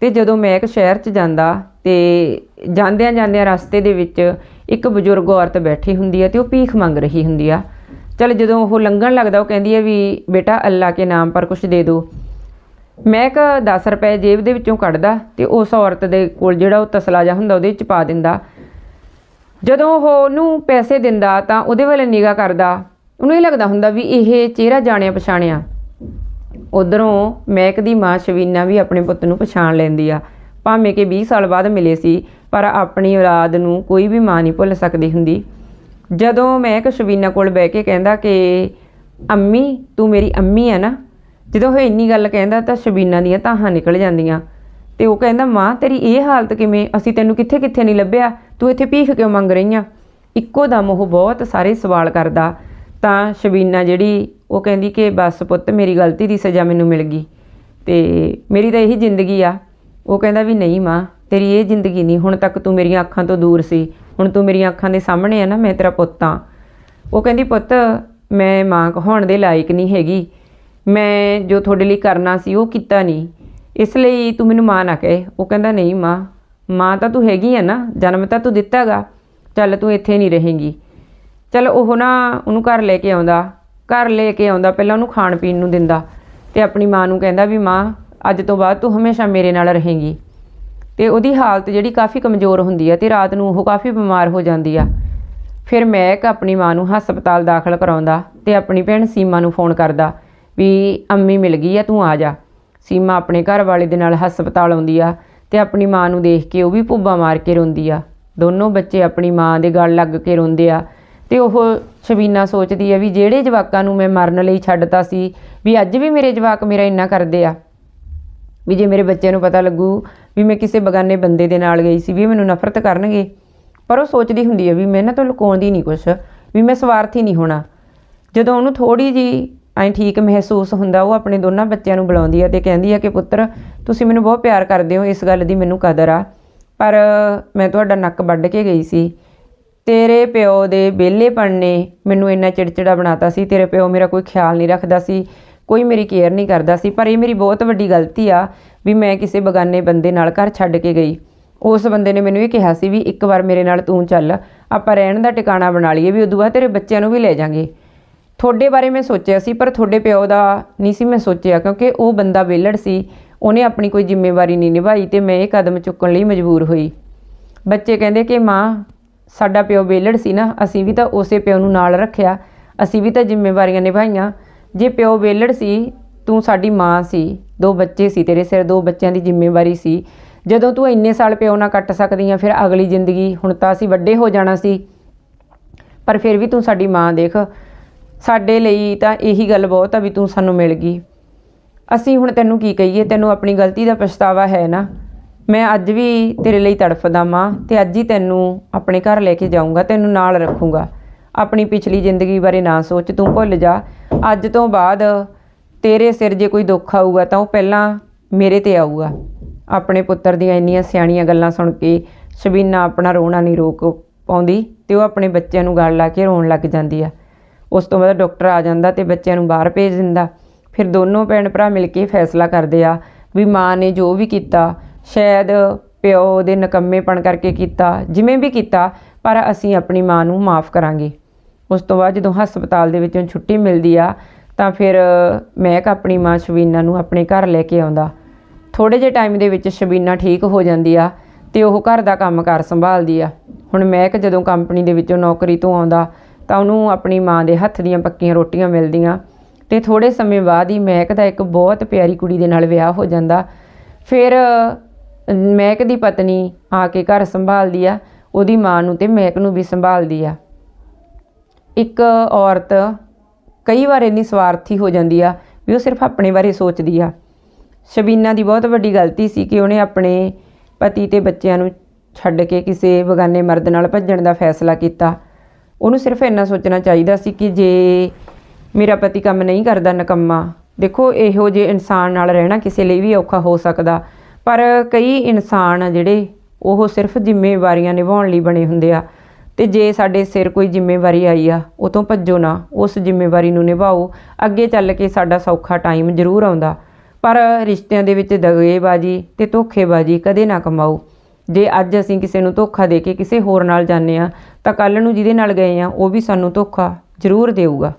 ਤੇ ਜਦੋਂ ਮੈਂ ਇੱਕ ਸ਼ਹਿਰ 'ਚ ਜਾਂਦਾ ਤੇ ਜਾਂਦਿਆਂ ਜਾਂਦਿਆਂ ਰਸਤੇ ਦੇ ਵਿੱਚ ਇੱਕ ਬਜ਼ੁਰਗ ਔਰਤ ਬੈਠੀ ਹੁੰਦੀ ਹੈ ਤੇ ਉਹ ਭੀਖ ਮੰਗ ਰਹੀ ਹੁੰਦੀ ਆ। ਚਲ ਜਦੋਂ ਉਹ ਲੰਘਣ ਲੱਗਦਾ, ਉਹ ਕਹਿੰਦੀ ਹੈ ਵੀ ਬੇਟਾ ਅੱਲਾ ਕੇ ਨਾਮ ਪਰ ਕੁਝ ਦੇ ਦਿਓ ਮਹਿਕ 10 ਰੁਪਏ ਜੇਬ ਦੇ ਵਿੱਚੋਂ ਕੱਢਦਾ ਤੇ ਉਸ ਔਰਤ ਦੇ ਕੋਲ ਜਿਹੜਾ ਉਹ ਤਸਲਾ ਜਿਹਾ ਹੁੰਦਾ ਉਹਦੇ ਵਿੱਚ ਪਾ ਦਿੰਦਾ। ਜਦੋਂ ਉਹ ਉਹਨੂੰ ਪੈਸੇ ਦਿੰਦਾ ਤਾਂ ਉਹਦੇ ਵੱਲ ਨਿਗਾਹ ਕਰਦਾ। ਉਹਨੂੰ ਇਹ ਲੱਗਦਾ ਹੁੰਦਾ ਵੀ ਇਹ ਚਿਹਰਾ ਜਾਣਿਆ ਪਛਾਣਿਆ। ਉਧਰੋਂ ਮਹਿਕ ਦੀ ਮਾਂ ਸ਼ਵੀਨਾ ਵੀ ਆਪਣੇ ਪੁੱਤ ਨੂੰ ਪਛਾਣ ਲੈਂਦੀ ਆ। ਭਾਵੇਂ ਕਿ 20 ਸਾਲ ਬਾਅਦ ਮਿਲੇ ਸੀ, ਪਰ ਆਪਣੀ ਔਲਾਦ ਨੂੰ ਕੋਈ ਵੀ ਮਾਂ ਨਹੀਂ ਭੁੱਲ ਸਕਦੀ ਹੁੰਦੀ। ਜਦੋਂ ਮਹਿਕ ਸ਼ਵੀਨਾ ਕੋਲ ਬਹਿ ਕੇ ਕਹਿੰਦਾ ਕਿ, ਅੰਮੀ, ਤੂੰ ਮੇਰੀ ਅੰਮੀ ਹੈ ਨਾ? ਜਦੋਂ ਉਹ ਇੰਨੀ ਗੱਲ ਕਹਿੰਦਾ ਤਾਂ ਸ਼ਬੀਨਾ ਦੀਆਂ ਤਾਹਾਂ ਨਿਕਲ ਜਾਂਦੀਆਂ। ਤੇ ਉਹ ਕਹਿੰਦਾ, ਮਾਂ, ਤੇਰੀ ਇਹ ਹਾਲਤ ਕਿਵੇਂ? ਅਸੀਂ ਤੈਨੂੰ ਕਿੱਥੇ ਕਿੱਥੇ ਨਹੀਂ ਲੱਭਿਆ? ਤੂੰ ਇੱਥੇ ਭੀਖ ਕਿਉਂ ਮੰਗ ਰਹੀ ਆ ਇੱਕੋ ਦਮ ਉਹ ਬਹੁਤ ਸਾਰੇ ਸਵਾਲ ਕਰਦਾ। ਤਾਂ ਸ਼ਬੀਨਾ ਜਿਹੜੀ ਉਹ ਕਹਿੰਦੀ ਕਿ, ਬਸ ਪੁੱਤ, ਮੇਰੀ ਗਲਤੀ ਦੀ ਸਜ਼ਾ ਮੈਨੂੰ ਮਿਲ ਗਈ। ਤੇ ਮੇਰੀ ਤਾਂ ਇਹੀ ਜ਼ਿੰਦਗੀ ਆ। ਉਹ ਕਹਿੰਦਾ ਵੀ, ਨਹੀਂ ਮਾਂ, ਤੇਰੀ ਇਹ ਜ਼ਿੰਦਗੀ ਨਹੀਂ। ਹੁਣ ਤੱਕ ਤੂੰ ਮੇਰੀਆਂ ਅੱਖਾਂ ਤੋਂ ਦੂਰ ਸੀ। ਹੁਣ ਤੂੰ ਮੇਰੀਆਂ ਅੱਖਾਂ ਦੇ ਸਾਹਮਣੇ ਆ ਨਾ, ਮੈਂ ਤੇਰਾ ਪੁੱਤ ਆ। ਉਹ ਕਹਿੰਦੀ, ਪੁੱਤ, ਮੈਂ ਮਾਂ ਕਹਾਉਣ ਦੇ ਲਾਇਕ ਨਹੀਂ ਹੈਗੀ। ਮੈਂ ਜੋ ਤੁਹਾਡੇ ਲਈ ਕਰਨਾ ਸੀ, ਉਹ ਕੀਤਾ ਨਹੀਂ। ਇਸ ਲਈ ਤੂੰ ਮੈਨੂੰ ਮਾਂ ਨਾ ਕਹੇ। ਉਹ ਕਹਿੰਦਾ, ਨਹੀਂ ਮਾਂ ਮਾਂ ਤਾਂ ਤੂੰ ਹੈਗੀ ਆ ਨਾ, ਜਨਮ ਤਾਂ ਤੂੰ ਦਿੱਤਾਗਾ ਚੱਲ ਤੂੰ ਇੱਥੇ ਨਹੀਂ ਰਹੇਂਗੀ। ਚੱਲ ਉਹ ਨਾ ਉਹਨੂੰ ਘਰ ਲੈ ਕੇ ਆਉਂਦਾ, ਘਰ ਲੈ ਕੇ ਆਉਂਦਾ, ਪਹਿਲਾਂ ਉਹਨੂੰ ਖਾਣ ਪੀਣ ਨੂੰ ਦਿੰਦਾ ਤੇ ਆਪਣੀ ਮਾਂ ਨੂੰ ਕਹਿੰਦਾ ਵੀ ਮਾਂ, ਅੱਜ ਤੋਂ ਬਾਅਦ ਤੂੰ ਹਮੇਸ਼ਾ ਮੇਰੇ ਨਾਲ ਰਹੇਂਗੀ। ਤੇ ਉਹਦੀ ਹਾਲਤ ਜਿਹੜੀ ਕਾਫੀ ਕਮਜ਼ੋਰ ਹੁੰਦੀ ਆ ਤੇ ਰਾਤ ਨੂੰ ਉਹ ਕਾਫੀ ਬਿਮਾਰ ਹੋ ਜਾਂਦੀ ਆ। ਫਿਰ ਮੈਕ ਆਪਣੀ ਮਾਂ ਨੂੰ ਹਸਪਤਾਲ ਦਾਖਲ ਕਰਾਉਂਦਾ ਤੇ ਆਪਣੀ ਭੈਣ ਸੀਮਾ ਨੂੰ ਫੋਨ ਕਰਦਾ। ਵੀ ਅੰਮੀ ਮਿਲ ਗਈ ਆ, ਤੂੰ ਆ ਜਾ। ਸੀਮਾ ਆਪਣੇ ਘਰ ਵਾਲੇ ਦੇ ਨਾਲ ਹਸਪਤਾਲ ਆਉਂਦੀ ਆ ਤੇ ਆਪਣੀ ਮਾਂ ਨੂੰ ਦੇਖ ਕੇ ਉਹ ਵੀ ਭੁੱਬਾ ਮਾਰ ਕੇ ਰੋਂਦੀ ਆ। ਦੋਨੋਂ ਬੱਚੇ ਆਪਣੀ ਮਾਂ ਦੇ ਗਲ ਲੱਗ ਕੇ ਰੋਂਦੇ ਆ ਤੇ ਉਹ ਸ਼ਬੀਨਾ ਸੋਚਦੀ ਆ ਵੀ ਜਿਹੜੇ ਜਵਾਕਾਂ ਨੂੰ ਮੈਂ ਮਰਨ ਲਈ ਛੱਡਤਾ ਸੀ, ਵੀ ਅੱਜ ਵੀ ਮੇਰੇ ਜਵਾਕ ਮੇਰਾ ਇੰਨਾ ਕਰਦੇ ਆ। ਵੀ ਜੇ ਮੇਰੇ ਬੱਚਿਆਂ ਨੂੰ ਪਤਾ ਲੱਗੂ ਵੀ ਮੈਂ ਕਿਸੇ ਬਗਾਨੇ ਬੰਦੇ ਦੇ ਨਾਲ ਗਈ ਸੀ, ਵੀ ਮੈਨੂੰ ਨਫ਼ਰਤ ਕਰਨਗੇ। ਪਰ ਉਹ ਸੋਚਦੀ ਹੁੰਦੀ ਹੈ ਵੀ ਮੈਂ ਇਹਨਾਂ ਤੋਂ ਲੁਕਾਉਂਦੀ ਨਹੀਂ ਕੁਛ, ਵੀ ਮੈਂ ਸਵਾਰਥੀ ਨਹੀਂ ਹੋਣਾ। ਜਦੋਂ ਉਹਨੂੰ ਥੋੜੀ ਜੀ ਐਂ ਠੀਕ ਮਹਿਸੂਸ ਹੁੰਦਾ, ਉਹ ਆਪਣੇ ਦੋਨਾਂ ਬੱਚਿਆਂ ਨੂੰ ਬੁਲਾਉਂਦੀ ਆ ਤੇ ਕਹਿੰਦੀ ਆ ਕਿ ਪੁੱਤਰ, ਤੁਸੀਂ ਮੈਨੂੰ ਬਹੁਤ ਪਿਆਰ ਕਰਦੇ ਹੋ, ਇਸ ਗੱਲ ਦੀ ਮੈਨੂੰ ਕਦਰ ਆ। ਪਰ ਮੈਂ ਤੁਹਾਡਾ ਨੱਕ ਵੱਢ ਕੇ ਗਈ ਸੀ। ਤੇਰੇ ਪਿਓ ਦੇ ਵਿਹਲੇਪਣ ਨੇ ਮੈਨੂੰ ਇੰਨਾ ਚਿੜਚਿੜਾ ਬਣਾਤਾ ਸੀ, ਤੇਰੇ ਪਿਓ ਮੇਰਾ ਕੋਈ ਖਿਆਲ ਨਹੀਂ ਰੱਖਦਾ ਸੀ, ਕੋਈ ਮੇਰੀ ਕੇਅਰ ਨਹੀਂ ਕਰਦਾ ਸੀ। ਪਰ ਇਹ ਮੇਰੀ ਬਹੁਤ ਵੱਡੀ ਗਲਤੀ ਆ ਵੀ ਮੈਂ ਕਿਸੇ ਬਗਾਨੇ ਬੰਦੇ ਨਾਲ ਘਰ ਛੱਡ ਕੇ ਗਈ। ਉਸ ਬੰਦੇ ਨੇ ਮੈਨੂੰ ਇਹ ਕਿਹਾ ਸੀ ਵੀ ਇੱਕ ਵਾਰ ਮੇਰੇ ਨਾਲ ਤੂੰ ਚੱਲ, ਆਪਾਂ ਰਹਿਣ ਦਾ ਟਿਕਾਣਾ ਬਣਾ ਲਈਏ, ਵੀ ਉਦੋਂ ਬਾਅਦ ਤੇਰੇ ਬੱਚਿਆਂ ਨੂੰ ਵੀ ਲੈ ਜਾਾਂਗੇ। ਤੁਹਾਡੇ ਬਾਰੇ ਮੈਂ ਸੋਚਿਆ ਸੀ, ਪਰ ਤੁਹਾਡੇ ਪਿਓ ਦਾ ਨਹੀਂ ਸੀ ਮੈਂ ਸੋਚਿਆ, ਕਿਉਂਕਿ ਉਹ ਬੰਦਾ ਵਿਹਲੜ ਸੀ, ਉਹਨੇ ਆਪਣੀ ਕੋਈ ਜ਼ਿੰਮੇਵਾਰੀ ਨਹੀਂ ਨਿਭਾਈ ਤੇ ਮੈਂ ਇਹ ਕਦਮ ਚੁੱਕਣ ਲਈ ਮਜਬੂਰ ਹੋਈ। ਬੱਚੇ ਕਹਿੰਦੇ ਕਿ ਮਾਂ, ਸਾਡਾ ਪਿਓ ਵਿਹਲੜ ਸੀ ਨਾ, ਅਸੀਂ ਵੀ ਤਾਂ ਉਸੇ ਪਿਓ ਨੂੰ ਨਾਲ ਰੱਖਿਆ, ਅਸੀਂ ਵੀ ਤਾਂ ਜ਼ਿੰਮੇਵਾਰੀਆਂ ਨਿਭਾਈਆਂ। ਜੇ ਪਿਓ ਵਿਹਲੜ ਸੀ, ਤੂੰ ਸਾਡੀ ਮਾਂ ਸੀ, ਦੋ ਬੱਚੇ ਸੀ ਤੇਰੇ ਸਿਰ, ਦੋ ਬੱਚਿਆਂ ਦੀ ਜ਼ਿੰਮੇਵਾਰੀ ਸੀ। ਜਦੋਂ ਤੂੰ ਇੰਨੇ ਸਾਲ ਪਿਓ ਨਾਲ ਕੱਟ ਸਕਦੀ ਆ, ਫਿਰ ਅਗਲੀ ਜ਼ਿੰਦਗੀ ਹੁਣ ਤਾਂ ਅਸੀਂ ਵੱਡੇ ਹੋ ਜਾਣਾ ਸੀ। ਪਰ ਫਿਰ ਵੀ ਤੂੰ ਸਾਡੀ ਮਾਂ ਦੇਖ ਸਾਡੇ ਲਈ ਤਾਂ ਇਹੀ ਗੱਲ ਬਹੁਤ ਆ ਵੀ ਤੂੰ ਸਾਨੂੰ ਮਿਲ ਗਈ। ਅਸੀਂ ਹੁਣ ਤੈਨੂੰ ਕੀ ਕਹੀਏ? ਤੈਨੂੰ ਆਪਣੀ ਗਲਤੀ ਦਾ ਪਛਤਾਵਾ ਹੈ ਨਾ? ਮੈਂ ਅੱਜ ਵੀ ਤੇਰੇ ਲਈ ਤੜਫਦਾ ਮਾਂ ਤੇ ਅੱਜ ਹੀ ਤੈਨੂੰ ਆਪਣੇ ਘਰ ਲੈ ਕੇ ਜਾਊਂਗਾ, ਤੈਨੂੰ ਨਾਲ ਰੱਖੂੰਗਾ। ਆਪਣੀ ਪਿਛਲੀ ਜ਼ਿੰਦਗੀ ਬਾਰੇ ਨਾ ਸੋਚ, ਤੂੰ ਭੁੱਲ ਜਾ। ਅੱਜ ਤੋਂ ਬਾਅਦ ਤੇਰੇ ਸਿਰ ਜੇ ਕੋਈ ਦੁੱਖ ਆਊਗਾ ਤਾਂ ਉਹ ਪਹਿਲਾਂ ਮੇਰੇ ਤੇ ਆਊਗਾ। ਆਪਣੇ ਪੁੱਤਰ ਦੀਆਂ ਇੰਨੀਆਂ ਸਿਆਣੀਆਂ ਗੱਲਾਂ ਸੁਣ ਕੇ ਸ਼ਬੀਨਾ ਆਪਣਾ ਰੋਣਾ ਨਹੀਂ ਰੋਕ ਪਾਉਂਦੀ ਤੇ ਉਹ ਆਪਣੇ ਬੱਚਿਆਂ ਨੂੰ ਗਲ ਲਾ ਕੇ ਰੋਣ ਲੱਗ ਜਾਂਦੀ ਆ। ਉਸ ਤੋਂ ਬਾਅਦ ਡਾਕਟਰ ਆ ਜਾਂਦਾ ਤੇ ਬੱਚਿਆਂ ਨੂੰ ਬਾਹਰ ਭੇਜ ਦਿੰਦਾ। ਫਿਰ ਦੋਨੋਂ ਭੈਣ ਭਰਾ ਮਿਲ ਕੇ ਫੈਸਲਾ ਕਰਦੇ ਆ ਵੀ ਮਾਂ ਨੇ ਜੋ ਵੀ ਕੀਤਾ, ਸ਼ਾਇਦ ਪਿਓ ਦੇ ਨਕੰਮੇਪਣ ਕਰਕੇ ਕੀਤਾ, ਜਿਵੇਂ ਵੀ ਕੀਤਾ, ਪਰ ਅਸੀਂ ਆਪਣੀ ਮਾਂ ਨੂੰ ਮਾਫ ਕਰਾਂਗੇ। ਉਸ ਤੋਂ ਬਾਅਦ ਜਦੋਂ ਹਸਪਤਾਲ ਦੇ ਵਿੱਚੋਂ ਛੁੱਟੀ ਮਿਲਦੀ ਆ, ਤਾਂ ਫਿਰ ਮਹਿਕ ਆਪਣੀ ਮਾਂ ਸ਼ਬੀਨਾ ਨੂੰ ਆਪਣੇ ਘਰ ਲੈ ਕੇ ਆਉਂਦਾ। ਥੋੜੇ ਜਿਹੇ ਟਾਈਮ ਦੇ ਵਿੱਚ ਸ਼ਬੀਨਾ ਠੀਕ ਹੋ ਜਾਂਦੀ ਆ ਤੇ ਉਹ ਘਰ ਦਾ ਕੰਮਕਾਰ ਸੰਭਾਲਦੀ ਆ। ਹੁਣ ਮਹਿਕ ਜਦੋਂ ਕੰਪਨੀ ਦੇ ਵਿੱਚੋਂ ਨੌਕਰੀ ਤੋਂ ਆਉਂਦਾ ਤਾਂ ਉਹਨੂੰ ਆਪਣੀ ਮਾਂ ਦੇ ਹੱਥ ਦੀਆਂ ਪੱਕੀਆਂ ਰੋਟੀਆਂ ਮਿਲਦੀਆਂ। ਤੇ ਥੋੜੇ ਸਮੇਂ ਬਾਅਦ ਹੀ ਮਹਿਕ ਦਾ ਇੱਕ ਬਹੁਤ ਪਿਆਰੀ ਕੁੜੀ ਦੇ ਨਾਲ ਵਿਆਹ ਹੋ ਜਾਂਦਾ। ਫਿਰ, ਮਹਿਕ ਦੀ ਪਤਨੀ ਆ ਕੇ ਘਰ ਸੰਭਾਲਦੀ ਆ। ਉਹਦੀ ਮਾਂ ਨੂੰ ਤੇ ਮਹਿਕ ਨੂੰ ਵੀ ਸੰਭਾਲਦੀ ਆ। ਇੱਕ ਔਰਤ ਕਈ ਵਾਰ ਇੰਨੀ ਸਵਾਰਥੀ ਹੋ ਜਾਂਦੀ ਆ ਵੀ ਉਹ ਸਿਰਫ ਆਪਣੇ ਬਾਰੇ ਸੋਚਦੀ ਆ। ਸ਼ਬੀਨਾ ਦੀ ਬਹੁਤ ਵੱਡੀ ਗਲਤੀ ਸੀ ਕਿ ਉਹਨੇ ਆਪਣੇ ਪਤੀ ਤੇ ਬੱਚਿਆਂ ਨੂੰ ਛੱਡ ਕੇ ਕਿਸੇ ਬਗਾਨੇ ਮਰਦ ਨਾਲ ਭੱਜਣ ਦਾ ਫੈਸਲਾ ਕੀਤਾ। ਉਹਨੂੰ ਸਿਰਫ ਇੰਨਾ ਸੋਚਣਾ ਚਾਹੀਦਾ ਸੀ ਕਿ ਜੇ ਮੇਰਾ ਪਤੀ ਕੰਮ ਨਹੀਂ ਕਰਦਾ ਨਕੰਮਾ, ਦੇਖੋ ਇਹੋ ਜਿਹੇ ਇਨਸਾਨ ਨਾਲ ਰਹਿਣਾ ਕਿਸੇ ਲਈ ਵੀ ਔਖਾ ਹੋ ਸਕਦਾ। ਪਰ ਕਈ ਇਨਸਾਨ ਆ ਜਿਹੜੇ ਉਹ ਸਿਰਫ ਜ਼ਿੰਮੇਵਾਰੀਆਂ ਨਿਭਾਉਣ ਲਈ ਬਣੇ ਹੁੰਦੇ ਆ ਤੇ ਜੇ ਸਾਡੇ ਸਿਰ ਕੋਈ ਜ਼ਿੰਮੇਵਾਰੀ ਆਈ ਆ, ਉਹ ਤੋਂ ਭੱਜੋ ਨਾ, ਉਸ ਜ਼ਿੰਮੇਵਾਰੀ ਨੂੰ ਨਿਭਾਓ, ਅੱਗੇ ਚੱਲ ਕੇ ਸਾਡਾ ਸੌਖਾ ਟਾਈਮ ਜ਼ਰੂਰ ਆਉਂਦਾ। ਪਰ ਰਿਸ਼ਤਿਆਂ ਦੇ ਵਿੱਚ ਦਗੇਬਾਜ਼ੀ ਤੇ ਧੋਖੇਬਾਜ਼ੀ ਕਦੇ ਨਾ ਕਮਾਓ। ਜੇ ਅੱਜ ਅਸੀਂ ਕਿਸੇ ਨੂੰ ਧੋਖਾ ਦੇ ਕੇ ਕਿਸੇ ਹੋਰ ਨਾਲ ਜਾਂਦੇ ਆ ਤਾਂ ਕੱਲ ਨੂੰ ਜਿਹਦੇ ਨਾਲ ਗਏ ਆ ਉਹ ਵੀ ਸਾਨੂੰ ਧੋਖਾ ਜ਼ਰੂਰ ਦੇਊਗਾ।